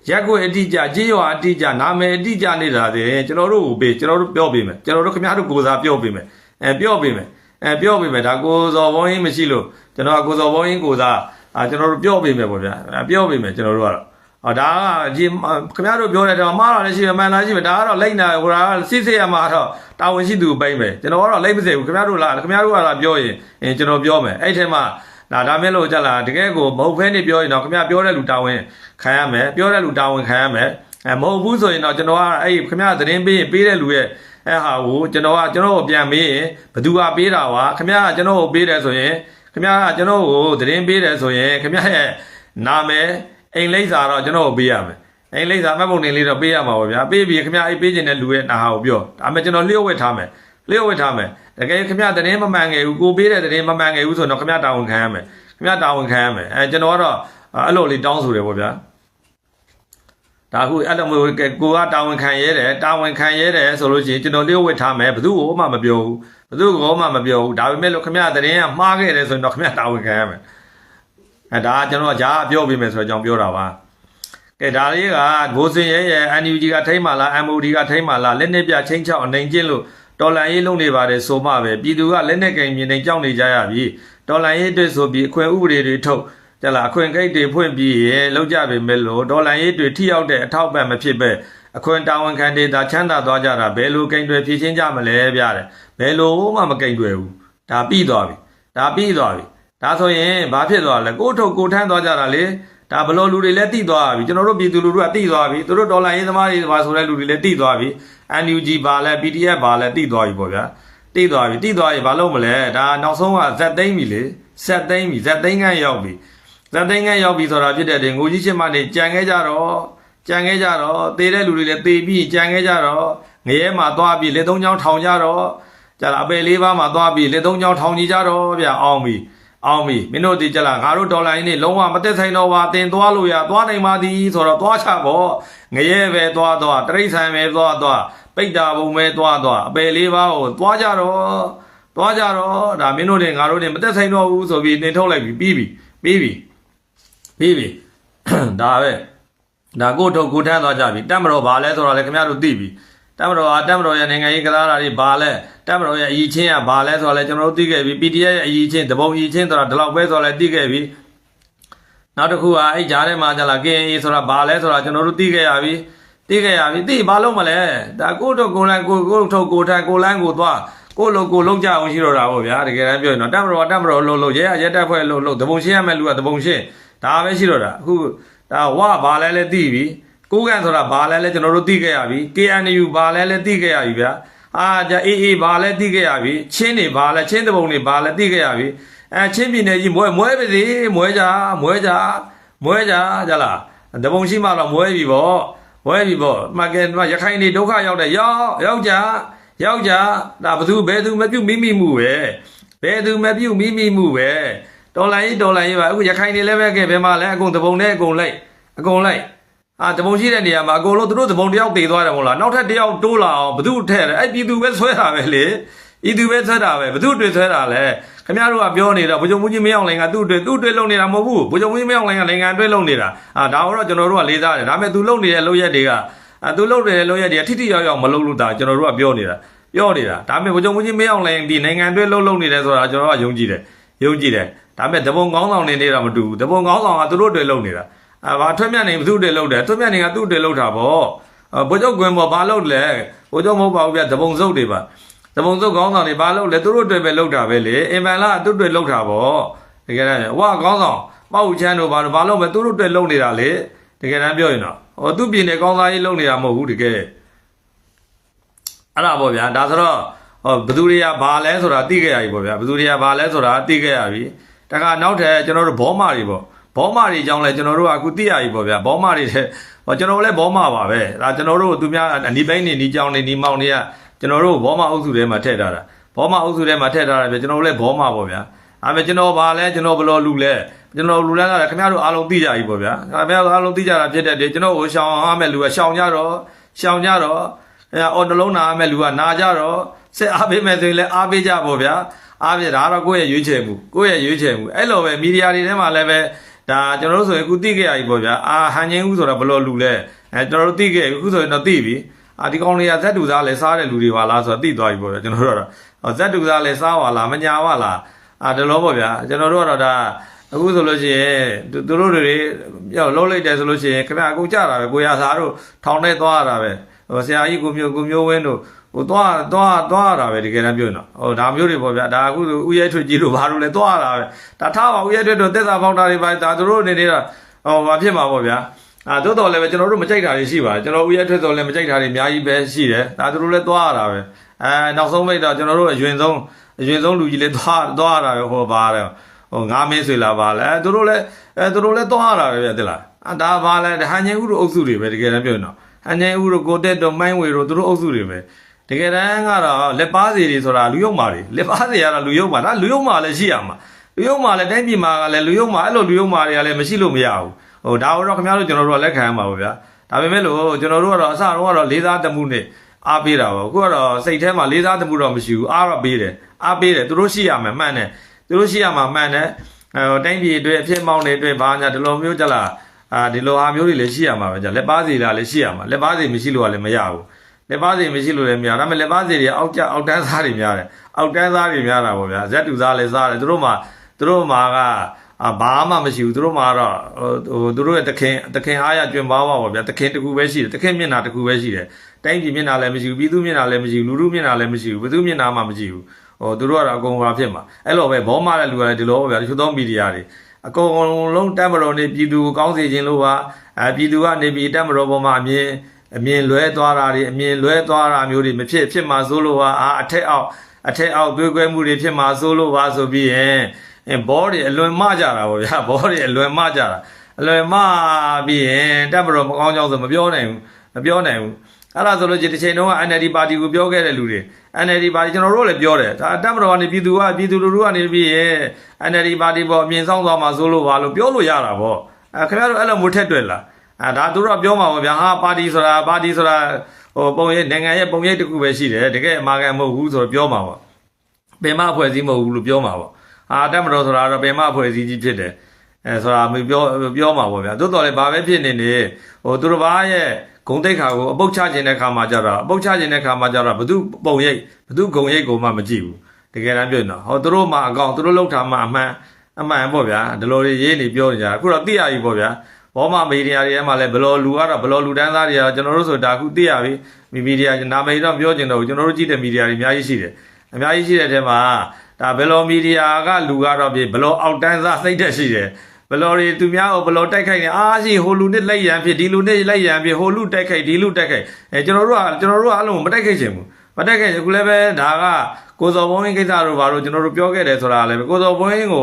ရက်ကွက်အတိအကျကြေးရွာအတိအကျနာမည်အတိအကျနေတာတဲ့ကျွန်တော်တို့ကိုပေးကျွန်တော်တို့ပြောပေးမယ်ကျွန်တော်တို့ခင်ဗျားတို့ကိုစားပြောပေးမယ်အဲပြောပေးမယ်အဲပြောပေးမယ်ဒါကိုစော်ဘုံရင်းမရှိလို့ ကျွန်တော်ကကိုစော်ဘုံရင်းကိုစားအာကျွန်တော်တို့ပြောပေးမယ်ပေါ့ဗျာအဲပြောပေးမယ်ကျွန်တော်တို့ကတော့ဟောဒါကအကြီးခင်ဗျားတို့ပြောတဲ့တော့မှားတာလည်းရှိတယ်မှန်တာရှိတယ်ဒါကတော့လိမ့်နာဟိုဒါကစစ်စစ်ရမှာတော့တာဝန်ရှိသူကိုပိမ့်မယ်ကျွန်တော်ကတော့လိမ့်မစေဘူးခင်ဗျားတို့လားခင်ဗျားတို့ကလာပြောရင်အင်းကျွန်တော်ပြောမယ်အဲ့ထဲမှာဒါဒါမဲ့လို့ကြလားတကယ်ကိုမဟုတ်ဖဲနေပြောရင်တော့ခင်ဗျားပြောတဲ့လူတာဝန်ခံရမယ်ပြောတဲ့လူတာဝန်ခံရမယ်အဲမဟုတ်ဘူးဆိုရင်တော့ကျွန်တော်ကအဲ့ခင်ဗျားသတင်းပေးရင်ပေးတဲ့လူရဲ့အဲ့ဟာကိုကျွန်တော်ကကျွန်တော်ကိုပြန်မေးရင်ဘသူကပေးတာဝါခင်ဗျားကကျွန်တော်ကိုပေးတယ်ဆိုရင် ခင်ဗျားကကျွန်တော်ကိုသတင်းပေးတယ်ဆိုရင်ခင်ဗျားရဲ့နာမည်အိမ်လိပ်စာတော့ကျွန်တော်ကိုပေးရမယ်အိမ်လိပ်စာမှတ်ပုံတင်လေးတော့ပေးရမှာပါဗျာပေးပြီးခင်ဗျာအိမ်ပေးခြင်းတဲ့လူရဲ့နာဟာကိုပြောဒါပေမဲ့ကျွန်တော်လျှို့ဝှက်ထားမယ်လျှို့ဝှက်ထားမယ်တကယ်ခင်ဗျာသတင်းမမှန်ငယ်ဘူးကိုပေးတဲ့သတင်းမမှန်ငယ်ဘူးဆိုတော့ခင်ဗျာတာဝန်ခံရမယ်ခင်ဗျာတာဝန်ခံရမယ်အဲကျွန်တော်ကတော့အဲ့လိုလေးတောင်းဆိုတယ်ပေါ့ဗျာဒါအခုအဲ့လိုမျိုးကိုကတာဝန်ခံရဲတယ်တာဝန်ခံရဲတယ်ဆိုလို့ရှိရင်ကျွန်တော်လျှို့ဝှက်ထားမယ်ဘယ်သူ့ကိုမှမပြောဘူး ဘယ်သူ့ကိုမှမပြောဘူးဒါပေမဲ့လို့ခင်ဗျာသတင်းကမှားခဲ့တယ်ဆိုရင်တော့ခင်ဗျာတာဝန်ခံရမယ်အဲဒါကကျွန်တော်ကဂျားပြောပေးမယ်ဆိုတော့ကြောင့်ပြောတာပါကဲဒါလေးကဂိုစင်ရဲရဲ NUG ကထိမ့်မာလား MOD ကထိမ့်မာလားလက်နက်ပြချင်းချောက်အနေချင်းလို့တော်လန်ရေးလုပ်နေပါတယ်ဆိုမှပဲပြည်သူကလက်နက်ကင်မြင်နေကြောက်နေကြရပြီတော်လန်ရေးအတွက်ဆိုပြီးအခွင့်ဥပဒေတွေထုတ်ကြလားအခွင့်ကိတ်တွေဖွင့်ပြီးရဲလောက်ကြပေမဲ့လို့တော်လန်ရေးတွေထိရောက်တဲ့အထောက်ပံ့မဖြစ်ပဲ အခွင့်တာဝန်ခံတွေဒါချမ်းသာသွားကြတာဘယ်လိုကိန်းတွေဖြည့်ချင်းကြမလဲဗျာတဲ့ဘယ်လိုမှမကိန်းတွေဘူးဒါပြီးသွားပြီဒါပြီးသွားပြီဒါဆိုရင်ဘာဖြစ်သွားလဲကိုထုတ်ကိုထမ်းသွားကြတာလေဒါဘလို့လူတွေလည်းတိသွားပြီကျွန်တော်တို့ပြည်သူလူထုကတိသွားပြီသူတို့ဒေါ်လာရေးသမားတွေပါဆိုတဲ့လူတွေလည်းတိသွားပြီ NUG ပါလဲ PDF ပါလဲတိသွားပြီပေါ့ဗျာတိသွားပြီတိသွားရင်ဘာလို့မလဲဒါနောက်ဆုံးကဇက်သိမ့်ပြီလေဇက်သိမ့်ပြီဇက်သိမ့်ကန်းရောက်ပြီဇက်သိမ့်ကန်းရောက်ပြီဆိုတာဖြစ်တဲ့တင်ငိုကြီးချင်းမနေကြံခဲ့ကြတော့ ကြံခဲ့ကြတော့သေတဲ့လူတွေလည်းသေပြီးကြံခဲ့ကြတော့ငရဲမှာသွားပြီးလက်သုံးချောင်းထောင်ကြတော့ကြလားအပယ်လေးပါးမှာသွားပြီးလက်သုံးချောင်းထောင်ကြီးကြတော့ဗျာအောင်ပြီအောင်ပြီမင်းတို့ဒီကြလားငါတို့ဒေါ်လာရင်းနေလုံးဝမတက်ဆိုင်တော့ပါတင်သွားလို့ရသွားနိုင်ပါသည်ဆိုတော့သွားချပေါ့ငရဲပဲသွားသွားတရိษံပဲသွားသွားပိတ်တာဘုံပဲသွားသွားအပယ်လေးပါးကိုသွားကြတော့သွားကြတော့ဒါမင်းတို့တွေငါတို့တွေမတက်ဆိုင်တော့ဘူးဆိုပြီးတင်ထုတ်လိုက်ပြီပြီးပြီပြီးပြီပြီးပြီဒါပဲ ဒါကိုထုတ်ကိုထမ်းသွားကြပြီတက်မတော်ဘာလဲဆိုတော့လေခင်ဗျားတို့သိပြီတက်မတော်ဟာတက်မတော်ရဲ့နိုင်ငံရေးကစားတာတွေဘာလဲတက်မတော်ရဲ့အည်ချင်းကဘာလဲဆိုတော့လဲကျွန်တော်တို့သိခဲ့ပြီ PDF ရဲ့အည်ချင်းတပုံအည်ချင်းဆိုတာဒီလောက်ပဲဆိုတော့လဲသိခဲ့ပြီနောက်တစ်ခုကအဲ့ကြားထဲမှာကြလား KNA ဆိုတာဘာလဲဆိုတာကျွန်တော်တို့သိခဲ့ရပြီသိခဲ့ရပြီသိဘာလို့မလဲဒါကိုတော့ကိုလိုင်းကိုကိုထုတ်ကိုထန်ကိုလိုင်းကိုသွားကိုလိုကိုလုံးကြအောင်ရှိတော့တာပေါ့ဗျာတကယ်တမ်းပြောရင်တော့တက်မတော်ကတက်မတော်လို့လို့ရဲရဲတက်ဖွဲ့လို့လို့တပုံရှင်းရမယ်လူကတပုံရှင်းဒါပဲရှိတော့တာအခု ဒါဝဘာလဲလဲသိပြီကိုကန်ဆိုတာဘာလဲလဲကျွန်တော်တို့သိခဲ့ရပြီ KNU ဘာလဲလဲသိခဲ့ရပြီဗျာအာじゃအေးအေးဘာလဲသိခဲ့ရပြီချင်းနေဘာလဲချင်းတပုံနေဘာလဲသိခဲ့ရပြီအဲချင်းပြည်နယ်ကြီးမွဲမွဲပါစေမွဲကြမွဲကြမွဲကြကြလားတပုံရှိမှတော့မွဲပြီပေါ့မွဲပြီပေါ့မှကဲရခိုင်နေဒုက္ခရောက်တဲ့ရောက်ရောက်ကြရောက်ကြဒါဘသူဘယ်သူမပြုတ်မိမိမှုပဲဘယ်သူမပြုတ်မိမိမှုပဲ ဒေါ်လာရေးဒေါ်လာရေးပါအခုရခိုင်နေလည်းပဲကဲဘယ်မှာလဲအကုန်တပုံနဲ့အကုန်လိုက်အကုန်လိုက်အာတပုံရှိတဲ့နေရာမှာအကုန်လုံးသူတို့တပုံတယောက်တည်သွားတယ်မဟုတ်လားနောက်ထပ်တယောက်တိုးလာအောင်ဘသူထည့်တယ်အဲ့ပြည်သူပဲဆွဲတာပဲလေပြည်သူပဲဆွဲတာပဲဘသူတွေဆွဲတာလဲခင်ဗျားတို့ကပြောနေတာဗိုလ်ချုပ်မှုကြီးမင်းအောင်လိုင်ကသူ့တွေသူ့တွေလုံနေတာမဟုတ်ဘူးဗိုလ်ချုပ်မှုကြီးမင်းအောင်လိုင်ကနိုင်ငံတွေလုံနေတာအာဒါတော့ကျွန်တော်တို့ကလေးစားတယ်ဒါပေမဲ့သူလုံနေတဲ့လုံရက်တွေကအာသူလုံနေတဲ့လုံရက်တွေကထိထိရောက်ရောက်မလုံလို့တာကျွန်တော်တို့ကပြောနေတာပြောနေတာဒါပေမဲ့ဗိုလ်ချုပ်မှုကြီးမင်းအောင်လိုင်ဒီနိုင်ငံတွေလုံလုံနေတယ်ဆိုတာကျွန်တော်ကယုံကြည်တယ်ယုံကြည်တယ် ဒါပေမဲ့တပုံကောင်းဆောင်နေနေတာမတူဘူးတပုံကောင်းဆောင်ကသူတို့တွေလုံနေတာအာဘာထွက်မြတ်နေဘသူတွေလောက်တယ်ထွက်မြတ်နေကသူ့တွေလောက်တာဗောအာဗိုလ်ချုပ်ကွင်းပေါ်ဘာလောက်လဲဗိုလ်ချုပ်မဟုတ်ပါဘူးဗျတပုံစုပ်တွေပါတပုံစုပ်ကောင်းဆောင်တွေဘာလောက်လဲသူတို့တွေပဲလောက်တာပဲလေအင်ပန်လာသူ့တွေလောက်တာဗောတကယ်တမ်းဝါကောင်းဆောင်ပေါ့ဦးချမ်းတို့ဘာလို့ဘာလို့ပဲသူတို့တွေလောက်နေတာလေတကယ်တမ်းပြောရင်တော့ဟောသူ့ပြည်နယ်ကောင်းသားကြီးလောက်နေတာမဟုတ်ဘူးတကယ်အဲ့ဒါပေါ့ဗျာဒါဆိုတော့ဟောဘသူတွေကဘာလဲဆိုတာသိခဲ့ရပြီပေါ့ဗျာဘသူတွေကဘာလဲဆိုတာသိခဲ့ရပြီ တခါနောက်ထပ်ကျွန်တော်တို့ဘောမတွေပေါ့ဘောမတွေအကြောင်းလဲကျွန်တော်တို့ကအခုသိရပြီပေါ့ဗျာဘောမတွေတဲ့ဟောကျွန်တော်လည်းဘောမပါပဲဒါကျွန်တော်တို့သူများအနီးပိုင်းနေနီးကြောင်းနေနီးမောင်တွေကကျွန်တော်တို့ဘောမအုပ်စုထဲမှာထည့်ထားတာဘောမအုပ်စုထဲမှာထည့်ထားတာပြကျွန်တော်တို့လည်းဘောမပေါ့ဗျာအဲမဲ့ကျွန်တော်ဘာလဲကျွန်တော်ဘယ်လိုလူလဲကျွန်တော်လူလဲကလည်းခင်ဗျားတို့အားလုံးသိကြပြီပေါ့ဗျာခင်ဗျားတို့အားလုံးသိကြတာဖြစ်တဲ့တည်းကျွန်တော်ကိုရှောင်အောင်မဲ့လူကရှောင်ကြတော့ရှောင်ကြတော့အဲအော်တလုံးနာမဲ့လူကနာကြတော့ဆက်အားပေးမဲ့ဆိုရင်လည်းအားပေးကြပေါ့ဗျာ အားဖြင့်ဒါကတော့ကိုယ့်ရဲ့ရွေးချယ်မှုကိုယ့်ရဲ့ရွေးချယ်မှုအဲ့လိုပဲမီဒီယာတွေထဲမှာလည်းပဲဒါကျွန်တော်တို့ဆိုရင်အခုသိခဲ့ရပြီပေါ့ဗျာအာဟန်ချင်းဦးဆိုတာဘယ်လိုလူလဲအဲကျွန်တော်တို့သိခဲ့အခုဆိုရင်တော့သိပြီအာဒီကောင်တွေကဇက်တူသားလဲစားတဲ့လူတွေပါလားဆိုတော့သိသွားပြီပေါ့ဗျာကျွန်တော်တို့ကတော့ဇက်တူသားလဲစားပါလားမညာပါလားအာဒီလိုပေါ့ဗျာကျွန်တော်တို့ကတော့ဒါအခုဆိုလို့ရှိရင်သူသူတို့တွေပြောလုံးလိုက်တယ်ဆိုလို့ရှိရင်ခင်ဗျာအကုန်ကြတာပဲကိုရစားတို့ထောင်ထဲသွားရတာပဲဟိုဆရာကြီးကိုမျိုးကိုမျိုးဝင်းတို့ ဟိုသွားသွားသွားရတာပဲတကယ်တမ်းပြောရင်တော့ဟိုဒါမျိုးတွေပေါ့ဗျာဒါအခုဥရဲထွေကြီးလို့ဘာလို့လဲသွားရတာပဲဒါထားပါဥရဲထွေတို့တက်တာပေါက်တာတွေပါဒါသူတို့အနေနဲ့တော့ဟိုဘာဖြစ်မှာပေါ့ဗျာအာတိုးတော်လည်းပဲကျွန်တော်တို့မကြိုက်တာတွေရှိပါတယ်ကျွန်တော်ဥရဲထွေတော်လည်းမကြိုက်တာတွေအများကြီးပဲရှိတယ်ဒါသူတို့လည်းသွားရတာပဲအဲနောက်ဆုံးလိုက်တော့ကျွန်တော်တို့အရင်ဆုံးအရင်ဆုံးလူကြီးလည်းသွားသွားရတာပဲဟိုပါတယ်ဟိုငါမင်းဆွေလာပါလဲအဲသူတို့လည်းအဲသူတို့လည်းသွားရတာပဲဗျတိလားအာဒါပါလဲဟန်ချင်းဥတို့အုပ်စုတွေပဲတကယ်တမ်းပြောရင်တော့ဟန်ချင်းဥတို့ကိုတက်တို့မိုင်းဝေတို့သူတို့အုပ်စုတွေပဲ တကယ်တမ်းကတော့လက်ပါစီတွေဆိုတာလူယုံမာတွေလက်ပါစီကတော့လူယုံမာဒါလူယုံမာလည်းရှိရမှာလူယုံမာလည်းတိုင်းပြည်မှာကလည်းလူယုံမာအဲ့လိုလူယုံမာတွေကလည်းမရှိလို့မရဘူးဟိုဒါတော့ခင်ဗျားတို့ကျွန်တော်တို့ကလက်ခံရမှာပါဗျာဒါပေမဲ့လို့ကျွန်တော်တို့ကတော့အစတော့ကတော့လေးစားတမှုနဲ့အားပေးတာပါအခုကတော့စိတ်ထဲမှာလေးစားတမှုတော့မရှိဘူးအားတော့ပေးတယ်အားပေးတယ်သူတို့ရှိရမှာမှန်တယ်သူတို့ရှိရမှာမှန်တယ်အဲတိုင်းပြည်အတွက်အဖြစ်မောင်းတွေအတွက်ဘာညာဒီလိုမျိုးကြလားအာဒီလိုအားမျိုးတွေလည်းရှိရမှာပဲကြာလက်ပါစီလားလည်းရှိရမှာလက်ပါစီမရှိလို့ကလည်းမရဘူး လက်ပါစီမရှိလို့လည်းမရဒါပေမဲ့လက်ပါစီတွေအောက်ကျအောက်တန်းစားတွေများတယ်အောက်တန်းစားတွေများတာပေါ့ဗျာဇက်တူစားလည်းစားတယ်သူတို့မှသူတို့မှကအာဘာမှမရှိဘူးသူတို့မှတော့ဟိုသူတို့ရဲ့တခင်တခင်အားရကျွင်ပါပါပေါ့ဗျာတခင်တစ်ခုပဲရှိတယ်တခင်မျက်နှာတစ်ခုပဲရှိတယ်တိုင်းပြည်မျက်နှာလည်းမရှိဘူးပြည်သူမျက်နှာလည်းမရှိဘူးလူလူမျက်နှာလည်းမရှိဘူးဘယ်သူမျက်နှာမှမရှိဘူးဟိုသူတို့ကတော့အကုန်ပါဖြစ်မှာအဲ့လိုပဲဘောမတဲ့လူကလည်းဒီလိုပေါ့ဗျာတချို့သောမီဒီယာတွေအကုန်လုံးတက်မတော်နေပြည်သူကိုကောင်းစေခြင်းလို့ပါအဲပြည်သူကနေပြည်တက်မတော်ပေါ်မှာအမြင် အမြင်လွဲသွားတာတွေအမြင်လွဲသွားတာမျိုးတွေမဖြစ်ဖြစ်မှာစိုးလို့ပါအာအထက်အောက်အထက်အောက်သွေးကွဲမှုတွေဖြစ်မှာစိုးလို့ပါဆိုပြီးရင်အဲဘောတွေအလွန်မကြတာပေါ့ဗျာဘောတွေအလွန်မကြတာအလွန်မပြီးရင်တက်မတော်မကောင်းကြောင်းဆိုမပြောနိုင်ဘူးမပြောနိုင်ဘူးအဲ့ဒါဆိုလို့ဒီတစ်ချိန်တုန်းက NLD ပါတီကိုပြောခဲ့တဲ့လူတွေ NLD ပါတီကျွန်တော်တို့လည်းပြောတယ်ဒါတက်မတော်ကနေပြည်သူကပြည်သူလူထုကနေပြီးရင် NLD ပါတီပေါ်အမြင်ဆောင်သွားမှာစိုးလို့ပါလို့ပြောလို့ရတာပေါ့အဲခင်ဗျားတို့အဲ့လိုမျိုးထက်တွေ့လား အဲဒါသူတို့ကပြောမှာပေါ့ဗျာဟာပါတီဆိုတာပါတီဆိုတာဟိုပုံရိပ်နိုင်ငံရဲ့ပုံရိပ်တစ်ခုပဲရှိတယ်တကယ်အမှားကန်မဟုတ်ဘူးဆိုတော့ပြောမှာပေါ့ပင်မအဖွဲ့အစည်းမဟုတ်ဘူးလို့ပြောမှာပေါ့အာတက်မတော်ဆိုတာတော့ပင်မအဖွဲ့အစည်းကြီးဖြစ်တယ်အဲဆိုတာမပြောပြောမှာပေါ့ဗျာတိုးတော်လည်းဘာပဲဖြစ်နေနေဟိုသူတို့ဘာရဲ့ဂုံတိတ်ခါကိုအပုတ်ချခြင်းတဲ့ခါမှာကြတော့အပုတ်ချခြင်းတဲ့ခါမှာကြတော့ဘသူပုံရိပ်ဘသူဂုံရိပ်ကိုမှမကြည့်ဘူးတကယ်တမ်းပြောရင်တော့ဟောသူတို့မှအကောင်သူတို့လောက်ထားမှအမှန်အမှန်ပေါ့ဗျာဒီလိုတွေရေးနေပြောနေကြတာအခုတော့သိရပြီပေါ့ဗျာ ဘောမမီဒီယာတွေထဲမှာလည်းဘလောလူကတော့ဘလောလူတန်းသားတွေကတော့ကျွန်တော်တို့ဆိုဒါအခုသိရပြီမီမီဒီယာနာမည်တော့ပြောချင်တော့ဘူးကျွန်တော်တို့ကြည့်တဲ့မီဒီယာတွေအများကြီးရှိတယ်အများကြီးရှိတဲ့အထက်မှာဒါဘလောမီဒီယာကလူကတော့ပြီဘလောအောက်တန်းသားစိတ်သက်ရှိတယ်ဘလောတွေသူများကိုဘလောတိုက်ခိုက်နေအားရှိဟိုလူနဲ့လိုက်ရန်ဖြစ်ဒီလူနဲ့လိုက်ရန်ဖြစ်ဟိုလူတိုက်ခိုက်ဒီလူတိုက်ခိုက်အဲကျွန်တော်တို့ကကျွန်တော်တို့ကအဲ့လိုမတိုက်ခိုက်ချင်ဘူးမတိုက်ခိုက်အခုလည်းပဲဒါကကိုစော်ဘုံင်းကိစ္စတို့ဘာလို့ကျွန်တော်တို့ပြောခဲ့တယ်ဆိုတာလည်းကိုစော်ဘုံင်းက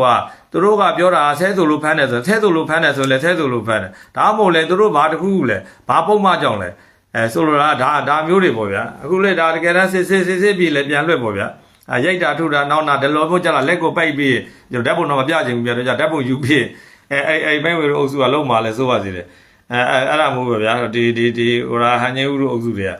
သူတို့ကပြောတာဆဲဆိုလို့ဖမ်းတယ်ဆိုဆဲဆိုလို့ဖမ်းတယ်ဆိုလဲဆဲဆိုလို့ဖမ်းတယ်ဒါမှမဟုတ်လဲသူတို့ဘာတခုခုလဲဘာပုံမှကြောင့်လဲအဲဆိုလိုတာဒါဒါမျိုးတွေပေါ့ဗျာအခုလေဒါတကယ်တမ်းစစ်စစ်စစ်စစ်ပြီးလဲပြန်လွတ်ပေါ့ဗျာအရိုက်တာထုတာနောက်နာဒလောဖို့ကြလာလက်ကိုပိုက်ပြီးဓာတ်ပုံတော့မပြချင်ဘူးပြတော့ကြဓာတ်ပုံယူပြီးအဲအဲအဲဘဲဝေတို့အုပ်စုကလုံးมาလဲစိုးပါစေတယ်အဲအဲအဲ့ဒါမျိုးပဲဗျာဒီဒီဒီဟိုရာဟန်ညေဦးတို့အုပ်စုတွေက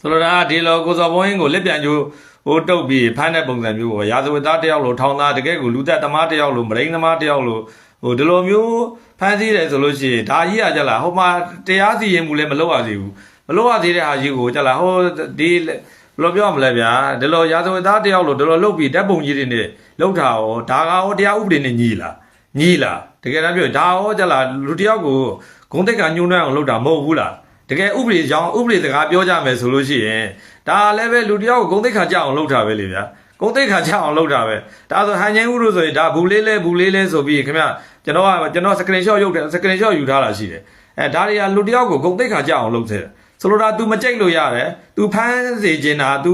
ဆိုလိုတာဒီလောကိုစော်ဘုံင်းကိုလက်ပြန်ကျိုး ဟိုတုတ်ပြီးဖမ်းတဲ့ပုံစံမျိုးပေါ့ရာဇဝတ်သားတယောက်လိုထောင်သားတကယ်ကိုလူသက်သမားတယောက်လိုမရင်းသမားတယောက်လိုဟိုဒီလိုမျိုးဖမ်းဆီးတယ်ဆိုလို့ရှိရင်ဒါကြီးကကြလားဟိုမှာတရားစီရင်မှုလည်းမလုပ်ရသေးဘူးမလုပ်ရသေးတဲ့ဟာကြီးကိုကြလားဟိုဒီဘယ်လိုပြောမလဲဗျာဒီလိုရာဇဝတ်သားတယောက်လိုဒီလိုလုပ်ပြီးဓာတ်ပုံကြီးတွေနဲ့လုပ်တာရောဒါကရောတရားဥပဒေနဲ့ညီလားညီလားတကယ်တမ်းပြောဒါရောကြလားလူတယောက်ကိုဂုံတိတ်ကညှိုးနှံအောင်လုပ်တာမဟုတ်ဘူးလားတကယ်ဥပဒေကြောင်းဥပဒေစကားပြောကြမယ်ဆိုလို့ရှိရင် ဒါလည်းပဲလူတယောက်ကိုဂုံတိတ်ခါကြအောင်လုပ်တာပဲလေဗျာဂုံတိတ်ခါကြအောင်လုပ်တာပဲဒါဆိုဟန်ချင်းဥလို့ဆိုရင်ဒါဘူးလေးလဲဘူးလေးလဲဆိုပြီးခင်ဗျကျွန်တော်ကကျွန်တော်စကရင်ရှော့ရုပ်တယ်စကရင်ရှော့ယူထားတာရှိတယ်အဲဒါတွေကလူတယောက်ကိုဂုံတိတ်ခါကြအောင်လုပ်သေးတယ်ဆိုလိုတာ तू မကြိတ်လို့ရတယ် तू ဖမ်းစေချင်တာ तू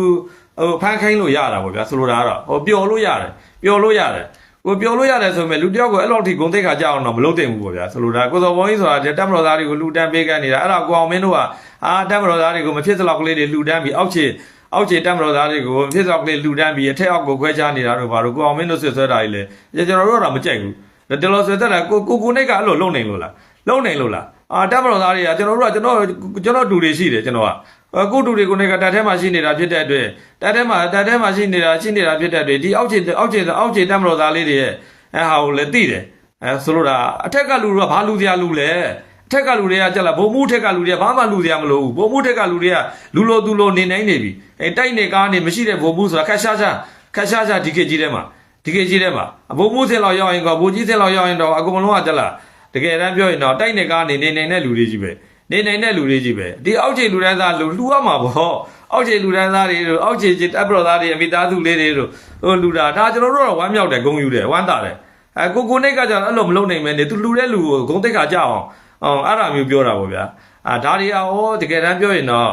ဟိုဖမ်းခိုင်းလို့ရတာပေါ့ဗျာဆိုလိုတာကတော့ဟိုပျော်လို့ရတယ်ပျော်လို့ရတယ်ကိုပြောလို့ရတယ်ဆိုပေမဲ့လူတယောက်ကိုအဲ့လောက်ထိဂုံတိတ်ခါကြအောင်တော့မလုပ်သင့်ဘူးပေါ့ဗျာဆိုလိုတာကိုစော်ဘုံကြီးဆိုတာတက်မတော်သားတွေကိုလူတန်းပေးကန်နေတာအဲ့ဒါကိုအောင်မင်းတို့က အာတက်မတော်သားတွေကိုမဖြစ်စလောက်ကလေးတွေလူတန်းပြီးအောက်ခြေအောက်ခြေတက်မတော်သားတွေကိုမဖြစ်စလောက်ကလေးလူတန်းပြီးအထက်အောက်ကိုခွဲခြားနေတာတို့ဘာလို့ကိုအောင်မင်းတို့ဆွဆွဲတာကြီးလဲကျွန်တော်တို့ကတော့မကြိုက်ဘူးတလောဆွဲတက်တာကိုကိုကိုနေကအဲ့လိုလုံနေလို့လားလုံနေလို့လားအာတက်မတော်သားတွေကကျွန်တော်တို့ကကျွန်တော်ကျွန်တော်တူတွေရှိတယ်ကျွန်တော်ကအခုတူတွေကိုနေကတတ်ထဲမှာရှိနေတာဖြစ်တဲ့အတွက်တတ်ထဲမှာတတ်ထဲမှာရှိနေတာရှိနေတာဖြစ်တဲ့အတွက်ဒီအောက်ခြေအောက်ခြေအောက်ခြေတက်မတော်သားလေးတွေရဲ့အဲဟာကိုလည်းသိတယ်အဲဆိုလိုတာအထက်ကလူတွေကဘာလူစရာလူလဲအ ထက်ကလူတွေကကြက်လာဘုံမှုထက်ကလူတွေကဘာမှလူစရာမလိုဘူးဘုံမှုထက်ကလူတွေကလူလိုသူလိုနေနိုင်နေပြီအဲတိုက်နေကားနေမရှိတဲ့ဘုံမှုဆိုတာခက်ရှားရှားခက်ရှားရှားဒီခေတ်ကြီးထဲမှာဒီခေတ်ကြီးထဲမှာဘုံမှုစင်လောက်ရောက်ရင်ကောဘိုးကြီးစင်လောက်ရောက်ရင်တော့အကုန်လုံးကကြက်လာတကယ်တမ်းပြောရင်တော့တိုက်နေကားနေနေနိုင်တဲ့လူတွေကြီးပဲနေနိုင်တဲ့လူတွေကြီးပဲဒီအောက်ခြေလူတန်းသားလူလှူရမှာပေါ့အောက်ခြေလူတန်းသားတွေတို့အောက်ခြေတပ်ပတော်သားတွေအမိသားစုလေးတွေတို့ဟိုလူတာဒါကျွန်တော်တို့တော့ဝမ်းမြောက်တယ်ဂုံယူတယ်ဝမ်းသာတယ်အဲကိုကိုနေကကြတော့အဲ့လိုမလုပ်နိုင်မဲနေသူလူတဲ့လူကိုဂုံတိတ်ခါကြအောင် အောင်အဲ့ဒါမျိုးပြောတာပေါ့ဗျာအာဒါတွေအောတကယ်တမ်းပြောရင်တော့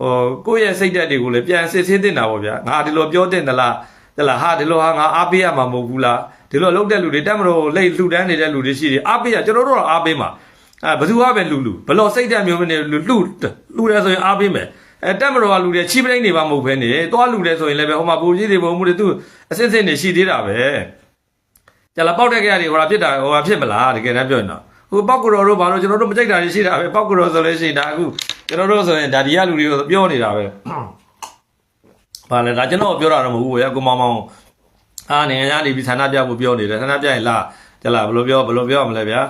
ဟိုကိုယ့်ရဲ့စိတ်ဓာတ်တွေကိုလည်းပြန်စစ်ဆေးတင်တာပေါ့ဗျာငါဒီလိုပြောတင်သလားတလားဟာဒီလိုဟာငါအားပေးရမှာမဟုတ်ဘူးလားဒီလိုလုပ်တဲ့လူတွေတက်မလို့လိတ်လှူဒန်းနေတဲ့လူတွေရှိတယ်အားပေးရကျွန်တော်တို့တော့အားပေးမှာအဲဘယ်သူကပဲလူလူဘလို့စိတ်ဓာတ်မျိုးမနေလူလူလူတယ်ဆိုရင်အားပေးမယ်အဲတက်မတော်ကလူတယ်ချီပလိမ့်နေပါမဟုတ်ဘဲနေသွားလူတယ်ဆိုရင်လည်းပဲဟိုမှာပူကြီးတွေပုံမှုတွေသူအစစ်စစ်နေရှိသေးတာပဲကြလာပေါက်တဲ့ကြရတွေဟိုဟာဖြစ်တာဟိုဟာဖြစ်မလားတကယ်တမ်းပြောရင်တော့ ဟိုပောက်ကရောတို့ဘာလို့ကျွန်တော်တို့မကြိုက်တာတွေရှိတာပဲပောက်ကရောဆိုလို့ရှိရင်ဒါအခုကျွန်တော်တို့ဆိုရင်ဒါဒီကလူတွေကိုပြောနေတာပဲဘာလဲဒါကျွန်တော်ပြောတာတော့မဟုတ်ဘူးရကိုမောင်မောင်အာနေရနေပြီးဆန္ဒပြဖို့ပြောနေတယ်ဆန္ဒပြရင်လာကြလာဘယ်လိုပြောဘယ်လိုပြောမလဲဗျာ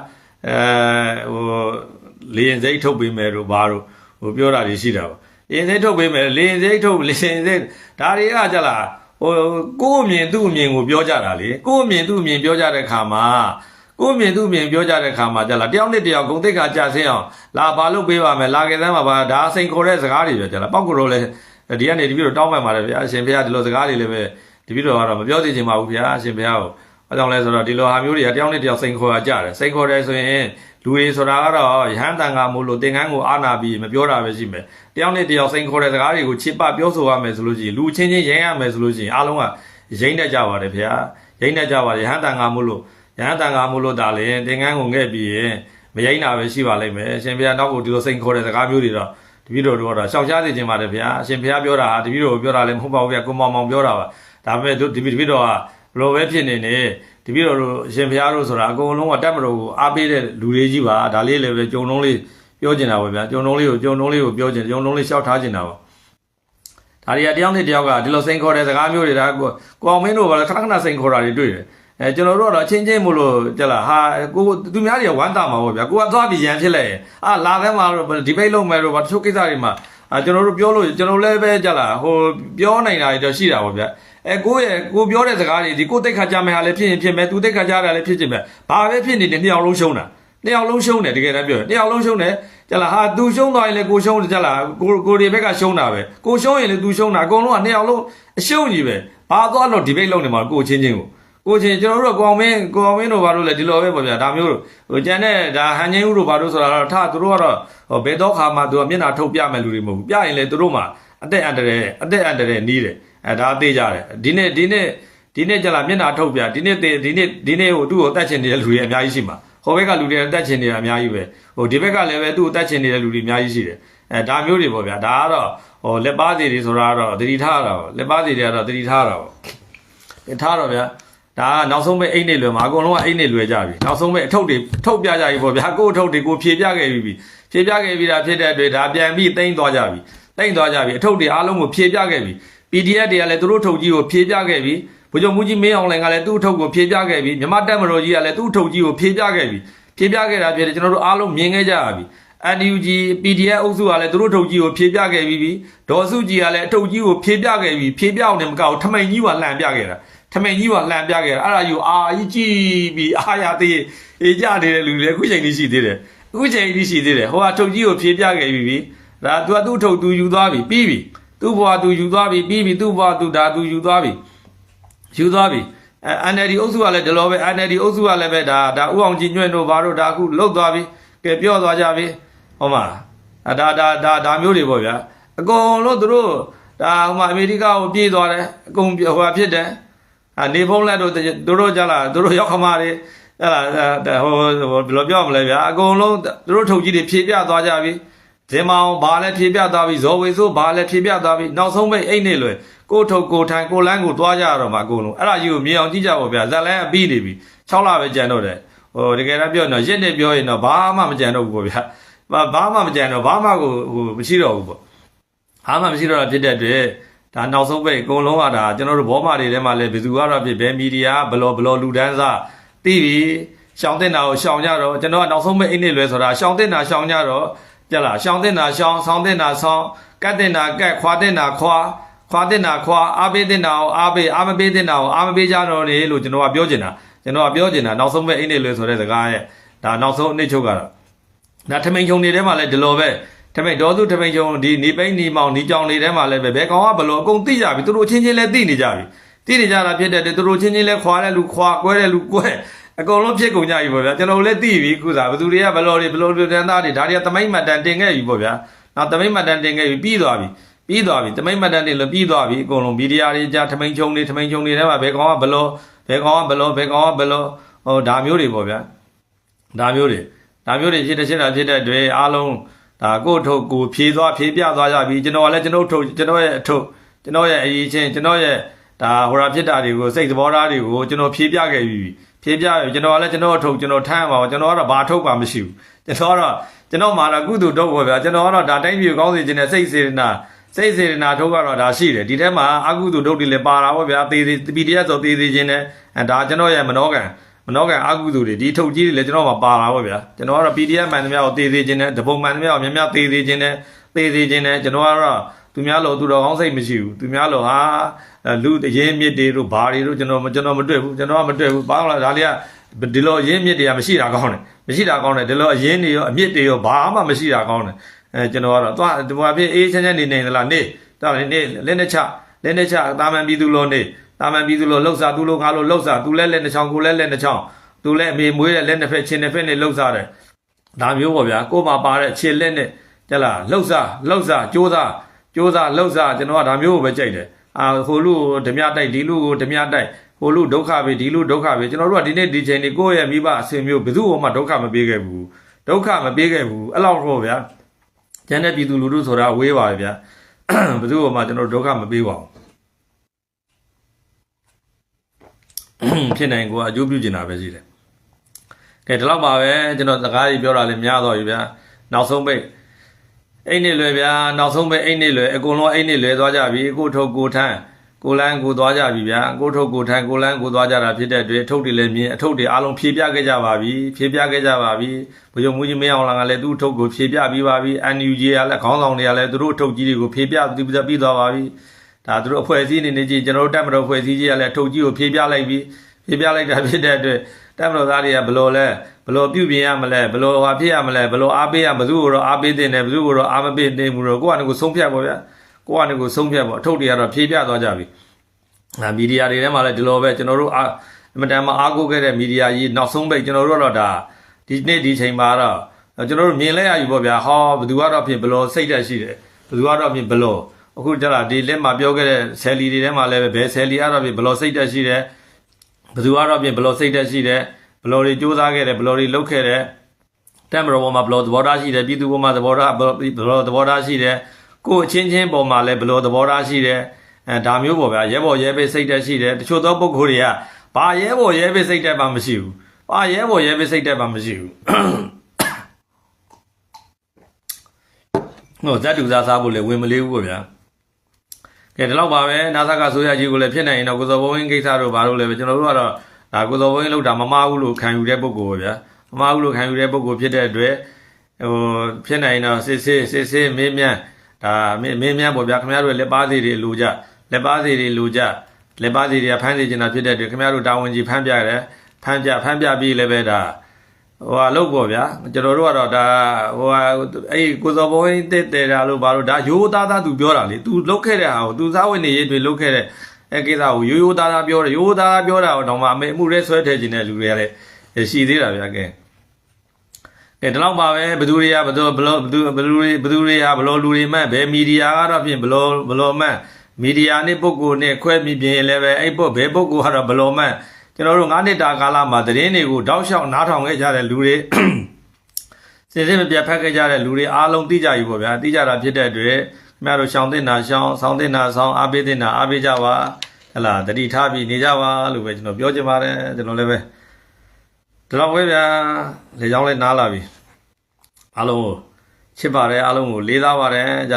အဲဟိုလေရင်စိတ်ထုတ်ပေးမယ်တို့ဘာတို့ဟိုပြောတာတွေရှိတာပါလေရင်စိတ်ထုတ်ပေးမယ်လေရင်စိတ်ထုတ်လေရင်စိတ်ဒါတွေကကြလားဟိုကိုယ့်အမြင်သူ့အမြင်ကိုပြောကြတာလေကိုယ့်အမြင်သူ့အမြင်ပြောကြတဲ့ခါမှာ ကိုယ့်အမြင်သူ့အမြင်ပြောကြတဲ့ခါမှာကြလားတယောက်နဲ့တယောက်ဂုံတိတ်ခါကြဆင်းအောင်လာဘာလို့ပေးပါမယ်လာခဲ့သမ်းပါပါဒါစိန်ခေါ်တဲ့စကားတွေပဲကြလားပောက်ကိုတော့လဲဒီကနေတပည့်တော်တောင်းပန်ပါတယ်ဗျာအရှင်ဘုရားဒီလိုစကားတွေလည်းပဲတပည့်တော်ကတော့မပြောသေးချင်ပါဘူးဗျာအရှင်ဘုရားကိုဘာကြောင့်လဲဆိုတော့ဒီလိုဟာမျိုးတွေကတယောက်နဲ့တယောက်စိန်ခေါ်ရကြတယ်စိန်ခေါ်တယ်ဆိုရင်လူတွေဆိုတာကတော့ရဟန်းတန်ခါမို့လို့သင်္ကန်းကိုအာနာပြီးမပြောတာပဲရှိမယ်တယောက်နဲ့တယောက်စိန်ခေါ်တဲ့စကားတွေကိုချစ်ပပြောဆိုရမယ်ဆိုလို့ရှိရင်လူချင်းချင်းရင်ရမယ်ဆိုလို့ရှိရင်အားလုံးကရိမ့်တတ်ကြပါတယ်ဗျာရိမ့်တတ်ကြပါတယ်ရဟန်းတန်ခါမို့လို့ ရဟန်းတန်ခါမို့လို့ဒါလည်းသင်္ကန်းကိုငဲ့ပြီးရင်မရိမ့်တာပဲရှိပါလိမ့်မယ်အရှင်ဘုရားနောက်ကိုဒီလိုစိန်ခေါ်တဲ့စကားမျိုးတွေတော့တပည့်တော်တို့ကတော့ရှောင်ရှားစေချင်ပါတယ်ဗျာအရှင်ဘုရားပြောတာဟာတပည့်တော်ပြောတာလည်းမဟုတ်ပါဘူးဗျာကိုမောင်မောင်ပြောတာပါဒါပေမဲ့တို့တပည့်တပည့်တော်ကဘလို့ပဲဖြစ်နေနေတပည့်တော်တို့အရှင်ဘုရားတို့ဆိုတာအကုန်လုံးကတက်မတော်ကိုအားပေးတဲ့လူတွေကြီးပါဒါလေးလည်းပဲကြုံလုံးလေးပြောကျင်တာပါဗျာကြုံလုံးလေးကိုကြုံလုံးလေးကိုပြောကျင်ကြုံလုံးလေးရှောက်ထားကျင်တာပါဒါတွေကတယောက်နဲ့တယောက်ကဒီလိုစိန်ခေါ်တဲ့စကားမျိုးတွေဒါကိုကိုအောင်မင်းတို့ကလည်းခဏခဏစိန်ခေါ်တာတွေတွေ့တယ် အဲကျွန်တော်တို့ကတော့အချင်းချင်းမို့လို့ကြက်လာဟာကိုသူများတွေကဝမ်းသာမှာပေါ့ဗျာကိုကသွားပြီးရန်ဖြစ်လိုက်ရင်အာလာသမ်းမှာတော့ဒီဘိတ်လုံးမယ်တော့ဗာတချို့ကိစ္စတွေမှာအာကျွန်တော်တို့ပြောလို့ကျွန်တော်လည်းပဲကြက်လာဟိုပြောနိုင်တာတွေတော့ရှိတာပေါ့ဗျာအဲကိုယ့်ရဲ့ကိုပြောတဲ့စကားတွေဒီကိုတိတ်ခါကြမယ်ဟာလည်းဖြစ်ရင်ဖြစ်မယ်သူတိတ်ခါကြတာလည်းဖြစ်ချင်မယ်ဘာပဲဖြစ်နေတယ်နှစ်ယောက်လုံးရှုံးတာနှစ်ယောက်လုံးရှုံးတယ်တကယ်တမ်းပြောရင်နှစ်ယောက်လုံးရှုံးတယ်ကြလားဟာသူရှုံးသွားရင်လည်းကိုရှုံးတယ်ကြလားကိုကိုတွေဘက်ကရှုံးတာပဲကိုရှုံးရင်လည်းသူရှုံးတာအကုန်လုံးကနှစ်ယောက်လုံးအရှုံးကြီးပဲဘာသွားလို့ဒီဘိတ်လုံးနေမှာကိုချင်းချင်းကို ကိုချင်းကျွန်တော်တို့ကကိုအောင်မင်းကိုအောင်မင်းတို့ဘာလို့လဲဒီလိုပဲပေါ့ဗျာဒါမျိုးဟိုကျန်တဲ့ဒါဟန်ချင်းဦးတို့ဘာလို့ဆိုတာတော့ထားသူတို့ကတော့ဟိုဘယ်တော့ခါမှသူကမျက်နှာထုတ်ပြမယ်လူတွေမဟုတ်ဘူးပြရင်လည်းသူတို့မှအသက်အန္တရာယ်အသက်အန္တရာယ်နီးတယ်အဲဒါသိကြတယ်ဒီနေ့ဒီနေ့ဒီနေ့ကြလားမျက်နှာထုတ်ပြဒီနေ့ဒီနေ့ဒီနေ့ဟိုသူ့ကိုတတ်ချင်နေတဲ့လူတွေအများကြီးရှိမှာဟိုဘက်ကလူတွေတတ်ချင်နေတာအများကြီးပဲဟိုဒီဘက်ကလည်းပဲသူ့ကိုတတ်ချင်နေတဲ့လူတွေအများကြီးရှိတယ်အဲဒါမျိုးတွေပေါ့ဗျာဒါကတော့ဟိုလက်ပါစီတွေဆိုတာကတော့တတိထားတာပေါ့လက်ပါစီတွေကတော့တတိထားတာပေါ့ထားတော့ဗျာ ဒါကနောက်ဆုံးပဲအိတ်နေလွယ်မှာအကုန်လုံးကအိတ်နေလွယ်ကြပြီနောက်ဆုံးပဲအထုပ်တွေထုတ်ပြကြပြီပေါ့ဗျာကိုယ့်အထုပ်တွေကိုဖြေပြခဲ့ပြီဖြေပြခဲ့ပြီဒါဖြစ်တဲ့အတွက်ဒါပြန်ပြီးတိမ့်သွားကြပြီတိမ့်သွားကြပြီအထုပ်တွေအားလုံးကိုဖြေပြခဲ့ပြီ PDF တွေကလည်းသူတို့ထုတ်ကြီးကိုဖြေပြခဲ့ပြီဗိုလ်ချုပ်မှုကြီးမင်းအောင်လှိုင်ကလည်းသူ့ထုတ်ကိုဖြေပြခဲ့ပြီမြမတက်မတော်ကြီးကလည်းသူ့ထုတ်ကြီးကိုဖြေပြခဲ့ပြီဖြေပြခဲ့တာဖြစ်တယ်ကျွန်တော်တို့အားလုံးမြင်ခဲ့ကြရပြီ NUG PDF အုပ်စုကလည်းသူတို့ထုတ်ကြီးကိုဖြေပြခဲ့ပြီးပြီဒေါ်စုကြီးကလည်းအထုတ်ကြီးကိုဖြေပြခဲ့ပြီဖြေပြအောင်လည်းမကောက်ထမိန်ကြီးကလှန်ပြခဲ့တာ ထမိန်ကြီးကလှန်ပြခဲ့တာအဲ့ဒါယူအာကြီးကြည့်ပြီးအာရသေးအေးကြနေတဲ့လူတွေအခုချိန်ကြီးရှိသေးတယ်အခုချိန်ကြီးရှိသေးတယ်ဟိုကထုတ်ကြီးကိုဖြေပြခဲ့ပြီးပြီဒါ तू ကသူ့ထုတ်သူယူသွားပြီပြီးပြီသူ့ဘွားသူယူသွားပြီပြီးပြီသူ့ဘွားသူဒါသူယူသွားပြီယူသွားပြီအဲ NLD အုပ်စုကလည်းဒီလိုပဲ NLD အုပ်စုကလည်းပဲဒါဒါဥအောင်ကြီးညွန့်တို့ဘာတို့ဒါအခုလုတ်သွားပြီကဲပြောသွားကြပြီဟုတ်မှာအဒါဒါဒါဒါမျိုးတွေပေါ့ဗျာအကုန်လုံးသူတို့ဒါဟိုမှာအမေရိကကိုပြေးသွားတယ်အကုန်ဟိုဟာဖြစ်တယ် အာနေဖုံးလက်တို့သူတို့ကြလားသူတို့ရောက်ခမာတွေဟဲ့လားဟိုဘယ်လိုပြောမလဲဗျာအကုန်လုံးသူတို့ထုတ်ကြီးတွေဖြေပြသွားကြပြီဇင်မောင်ဘာလဲဖြေပြသွားပြီဇော်ဝေဆိုးဘာလဲဖြေပြသွားပြီနောက်ဆုံးပဲအိတ်နေလွယ်ကိုထုတ်ကိုထိုင်ကိုလန်းကိုသွားကြရတော့မှာအကုန်လုံးအဲ့ဒါကြီးကိုမြင်အောင်ကြည့်ကြပါဗျာဇက်လန်းအပြီးနေပြီ6လပဲကြံတော့တယ်ဟိုတကယ်တော့ပြောရင်တော့ရစ်နေပြောရင်တော့ဘာမှမကြံတော့ဘူးပေါ့ဗျာဘာဘာမှမကြံတော့ဘာမှကိုဟိုမရှိတော့ဘူးပေါ့အားမှမရှိတော့တာဖြစ်တဲ့အတွက် ဒါနောက်ဆုံးပိတ်အကုန်လုံးကဒါကျွန်တော်တို့ဘောမာတွေထဲမှာလည်းဘယ်သူကတော့ဖြစ်ဘယ်မီဒီယာဘလောဘလောလူဒန်းစားသိပြီရှောင်းတင်တာကိုရှောင်းကြတော့ကျွန်တော်ကနောက်ဆုံးပိတ်အိတ်နေလွဲဆိုတာရှောင်းတင်တာရှောင်းကြတော့ကြက်လားရှောင်းတင်တာရှောင်းဆောင်းတင်တာဆောင်းကတ်တင်တာကတ်ခွာတင်တာခွာခွာတင်တာခွာအားပေးတင်တာကိုအားပေးအားမပေးတင်တာကိုအားမပေးကြတော့လေလို့ကျွန်တော်ကပြောချင်တာကျွန်တော်ကပြောချင်တာနောက်ဆုံးပိတ်အိတ်နေလွဲဆိုတဲ့စကားရဲ့ဒါနောက်ဆုံးအနည်းချုပ်ကတော့ဒါထမိန်ချုံတွေထဲမှာလည်းဒီလိုပဲ ထမိန်ဒေါသူထမိန်ချုံဒီနေပိန်းနေမောင်နေကြောင်တွေထဲမှာလည်းပဲဘယ်ကောင်ကဘလို့အကုန်သိကြပြီသူတို့ချင်းချင်းလည်းသိနေကြပြီသိနေကြတာဖြစ်တဲ့အတွက်သူတို့ချင်းချင်းလည်းခွာတဲ့လူခွာကွဲတဲ့လူကွဲအကုန်လုံးဖြစ်ကုန်ကြပြီပေါ့ဗျာကျွန်တော်လည်းသိပြီခုစားဘသူတွေကဘလို့တွေဘလို့တွေတန်းသားတွေဒါတွေကသမိတ်မှတ်တန်တင်ခဲ့ပြီပေါ့ဗျာနောက်သမိတ်မှတ်တန်တင်ခဲ့ပြီပြီးသွားပြီပြီးသွားပြီသမိတ်မှတ်တန်တင်လည်းပြီးသွားပြီအကုန်လုံးမီဒီယာတွေကြာထမိန်ချုံတွေထမိန်ချုံတွေထဲမှာဘယ်ကောင်ကဘလို့ဘယ်ကောင်ကဘလို့ဘယ်ကောင်ကဘလို့ဟိုဒါမျိုးတွေပေါ့ဗျာဒါမျိုးတွေဒါမျိုးတွေဖြစ်တဲ့ဖြစ်တာဖြစ်တဲ့အတွက်အားလုံး ဒါကိုယ့်ထုတ်ကိုဖြေးသွားဖြေးပြသွားကြပြီကျွန်တော်ကလည်းကျွန်တော်ထုတ်ကျွန်တော်ရဲ့အထုတ်ကျွန်တော်ရဲ့အရေးချင်းကျွန်တော်ရဲ့ဒါဟိုရာဖြစ်တာတွေကိုစိတ်သဘောထားတွေကိုကျွန်တော်ဖြေးပြခဲ့ပြီဖြေးပြပြီကျွန်တော်ကလည်းကျွန်တော်အထုတ်ကျွန်တော်ထမ်းပါပါကျွန်တော်ကတော့ဘာထုတ်ပါမရှိဘူးကျွန်တော်ကတော့ကျွန်တော်မှာတော့ကုသိုလ်ထုတ်ပါဗျာကျွန်တော်ကတော့ဒါတိုင်းပြည်ကောင်းစေခြင်းနဲ့စိတ်စေတနာစိတ်စေတနာထုတ်ကတော့ဒါရှိတယ်ဒီထဲမှာအကုသိုလ်ထုတ်တွေလည်းပါတာပေါ့ဗျာသေသေး PDF ဆိုသေသေးခြင်းနဲ့အဲဒါကျွန်တော်ရဲ့မနောကံမ နောကန်အာကုသူတွေဒီထုတ်ကြီးတွေလည်းကျွန်တော်မှာပါလာပါဗျာကျွန်တော်ကတော့ PDF မှန်သမျှကိုသေသေးခြင်းနဲ့တပုံမှန်သမျှကိုများများသေသေးခြင်းနဲ့သေသေးခြင်းနဲ့ကျွန်တော်ကတော့သူများလို့သူတော်ကောင်းစိတ်မရှိဘူးသူများလို့ဟာလူအရင်မြစ်တွေတို့ဘာတွေတို့ကျွန်တော်ကျွန်တော်မတွေ့ဘူးကျွန်တော်ကမတွေ့ဘူးဘာလို့လဲဒါလေးကဒီလိုအရင်မြစ်တွေကမရှိတာကောင်းတယ်မရှိတာကောင်းတယ်ဒီလိုအရင်တွေရောအမြစ်တွေရောဘာမှမရှိတာကောင်းတယ်အဲကျွန်တော်ကတော့သွားဒီမှာဖြစ်အေးချမ်းချမ်းနေနေသလားနေတော်နေနေလက်နဲ့ချလက်နဲ့ချတာမန်ပြည်သူလို့နေ တာမန်ပြည်သူလို့လှုပ်စားသူလို့ခါလို့လှုပ်စားသူလဲလက်နှချောင်းကိုလဲလက်နှချောင်းသူလည်းအမေမွေးတဲ့လက်နှစ်ဖက်ချင်းနှစ်ဖက်နဲ့လှုပ်စားတယ်ဒါမျိုးပေါ့ဗျာကို့မှာပါတဲ့ခြေလက်နဲ့ကြက်လားလှုပ်စားလှုပ်စားကြိုးစားကြိုးစားလှုပ်စားကျွန်တော်ကဒါမျိုးကိုပဲကြိုက်တယ်အာဟိုလူကိုဓမြတိုက်ဒီလူကိုဓမြတိုက်ဟိုလူဒုက္ခပဲဒီလူဒုက္ခပဲကျွန်တော်တို့ကဒီနေ့ဒီချိန်នេះကိုယ့်ရဲ့မိဘအဆွေမျိုးဘယ်သူ့မှဒုက္ခမပေးခဲ့ဘူးဒုက္ခမပေးခဲ့ဘူးအဲ့လောက်တော့ဗျာကျန်တဲ့ပြည်သူလူထုဆိုတာဝေးပါပဲဗျာဘယ်သူ့မှကျွန်တော်တို့ဒုက္ခမပေးပါဘူး ဖြစ်နိုင်ကိုကအကျိုးပြုကျင်တာပဲရှိတယ်ကဲဒီလောက်ပါပဲကျွန်တော်စကားကြီးပြောတာလည်းများတော့ပြီဗျာနောက်ဆုံးပိတ်အိတ်နေလွယ်ဗျာနောက်ဆုံးပိတ်အိတ်နေလွယ်အကုန်လုံးအိတ်နေလွယ်သွားကြပြီကိုထုတ်ကိုထန်းကိုလန်းကိုသွားကြပြီဗျာကိုထုတ်ကိုထန်းကိုလန်းကိုသွားကြတာဖြစ်တဲ့အတွက်ထုတ်တွေလည်းမြင်အထုတ်တွေအားလုံးဖြေပြခဲ့ကြပါပြီဖြေပြခဲ့ကြပါပြီဘုရားမူကြီးမင်းအောင်လာကလည်းသူ့ထုတ်ကိုဖြေပြပြီးပါပြီ NUG ကလည်းခေါင်းဆောင်တွေကလည်းသူတို့ထုတ်ကြီးတွေကိုဖြေပြပြီးပြီးသွားပါပြီ ဒါသူတို့အဖွဲ့အစည်းအနေနဲ့ကြည့်ကျွန်တော်တို့တက်မတော်အဖွဲ့အစည်းကြီးကလည်းထုတ်ကြီးကိုဖြေပြလိုက်ပြီးဖြေပြလိုက်တာဖြစ်တဲ့အတွက်တက်မတော်သားတွေကဘလို့လဲဘလို့ပြုပြင်ရမလဲဘလို့ဟာဖြစ်ရမလဲဘလို့အားပေးရဘသူ့ကိုတော့အားပေးတဲ့နဲ့ဘသူ့ကိုတော့အားမပေးတဲ့ဘူးတော့ကိုယ့်အနေကိုဆုံးဖြတ်ပါဗျာကိုယ့်အနေကိုဆုံးဖြတ်ပါအထုပ်တွေကတော့ဖြေပြသွားကြပြီအာမီဒီယာတွေထဲမှာလည်းဒီလိုပဲကျွန်တော်တို့အာအမတန်မှအားကိုးခဲ့တဲ့မီဒီယာကြီးနောက်ဆုံးပိတ်ကျွန်တော်တို့ကတော့ဒါဒီနေ့ဒီချိန်မှာတော့ကျွန်တော်တို့မြင်လဲရပြီပေါ့ဗျာဟောဘသူကတော့ဖြစ်ဘလို့စိတ်သက်ရှိတယ်ဘသူကတော့ဖြစ်ဘလို့ အခုကျလာဒီလက်မှာပြောခဲ့တဲ့ဆယ်လီတွေထဲမှာလည်းပဲဘယ်ဆယ်လီကတော့ဖြစ်ဘလို့စိတ်သက်ရှိတယ်ဘယ်သူကတော့ပြင်ဘလော့စိတ်တက်ရှိတယ်ဘလော့တွေစူးစမ်းခဲ့တယ်ဘလော့တွေလုပ်ခဲ့တယ်တက်မတော်ပေါ်မှာဘလော့သဘောထားရှိတယ်ပြည်သူပေါ်မှာသဘောထားဘလော့သဘောထားရှိတယ်ကိုယ်အချင်းချင်းပေါ်မှာလည်းဘလော့သဘောထားရှိတယ်အဲဒါမျိုးပေါ့ဗျာရဲဘော်ရဲပေးစိတ်တက်ရှိတယ်တချို့သောပုဂ္ဂိုလ်တွေကဘာရဲဘော်ရဲပေးစိတ်တက်မှမရှိဘူးဘာရဲဘော်ရဲပေးစိတ်တက်မှမရှိဘူးဟိုဇက်တူစားစားဖို့လည်းဝင်မလေးဘူးပေါ့ဗျာ ကဲဒီလောက်ပါပဲနာဆာကဆိုရကြီးကိုလည်းဖြစ်နိုင်ရင်တော့ကိုစောဘုံဝင်ကိစ္စတို့ဘာလို့လဲပဲကျွန်တော်တို့ကတော့ဒါကိုစောဘုံဝင်လောက်တာမမဘူးလို့ခံယူတဲ့ပုံကိုပဲဗျာမမဘူးလို့ခံယူတဲ့ပုံကိုဖြစ်တဲ့အတွက်ဟိုဖြစ်နိုင်ရင်တော့စစ်စစ်စစ်စစ်မင်းမြန်းဒါမင်းမင်းမြန်းပေါ့ဗျာခင်ဗျားတို့လက်ပါစီတွေလူကြလက်ပါစီတွေလူကြလက်ပါစီတွေကဖမ်းစီနေတာဖြစ်တဲ့အတွက်ခင်ဗျားတို့တာဝန်ကြီးဖမ်းပြရတယ်ဖမ်းပြဖမ်းပြပြီးလည်းပဲဒါ ဟိုဟာလောက်ပေါ့ဗျာကျွန်တော်တို့ကတော့ဒါဟိုဟာအဲ့ကိုစောဘုံဝင်တက်တယ်တာလို့ဘာလို့ဒါရိုးသားသားသူပြောတာလေ तू လုတ်ခဲ့တဲ့ဟာကို तू စားဝင်နေရေးတွေလုတ်ခဲ့တဲ့အဲ့ကိစ္စကိုရိုးရိုးသားသားပြောတယ်ရိုးသားသားပြောတာတော့မှအမေအမှုရဲဆွဲထည့်ခြင်းတဲ့လူတွေကလည်းရှိသေးတာဗျာကဲကဲဒီလောက်ပါပဲဘသူတွေကဘသူဘလို့ဘသူဘလူတွေဘသူတွေကဘလို့လူတွေမှတ်ဘယ်မီဒီယာကတော့ဖြင့်ဘလို့ဘလို့မှတ်မီဒီယာနဲ့ပုဂ္ဂိုလ်နဲ့ခွဲမိပြင်လည်းပဲအဲ့ပုတ်ဘယ်ပုဂ္ဂိုလ်ကတော့ဘလို့မှတ် ကျွန်တော်တို့9နှစ်တာကာလမှာသတင်းတွေကိုတောက်လျှောက်နားထောင်ခဲ့ကြတဲ့လူတွေစင်စစ်မပြတ်ဖက်ခဲ့ကြတဲ့လူတွေအားလုံးသိကြပြီပေါ့ဗျာသိကြတာဖြစ်တဲ့အတွက်ခင်ဗျားတို့ရှောင်းတင်တာရှောင်းဆောင်းတင်တာဆောင်းအားပေးတင်တာအားပေးကြပါဟလာတတိထားပြီးနေကြပါလို့ပဲကျွန်တော်ပြောချင်ပါတယ်ကျွန်တော်လည်းပဲဒီတော့ပဲဗျာလေချောင်းလေးနားလာပြီအားလုံးကိုချစ်ပါတယ်အားလုံးကိုလေးစားပါတယ်ကြ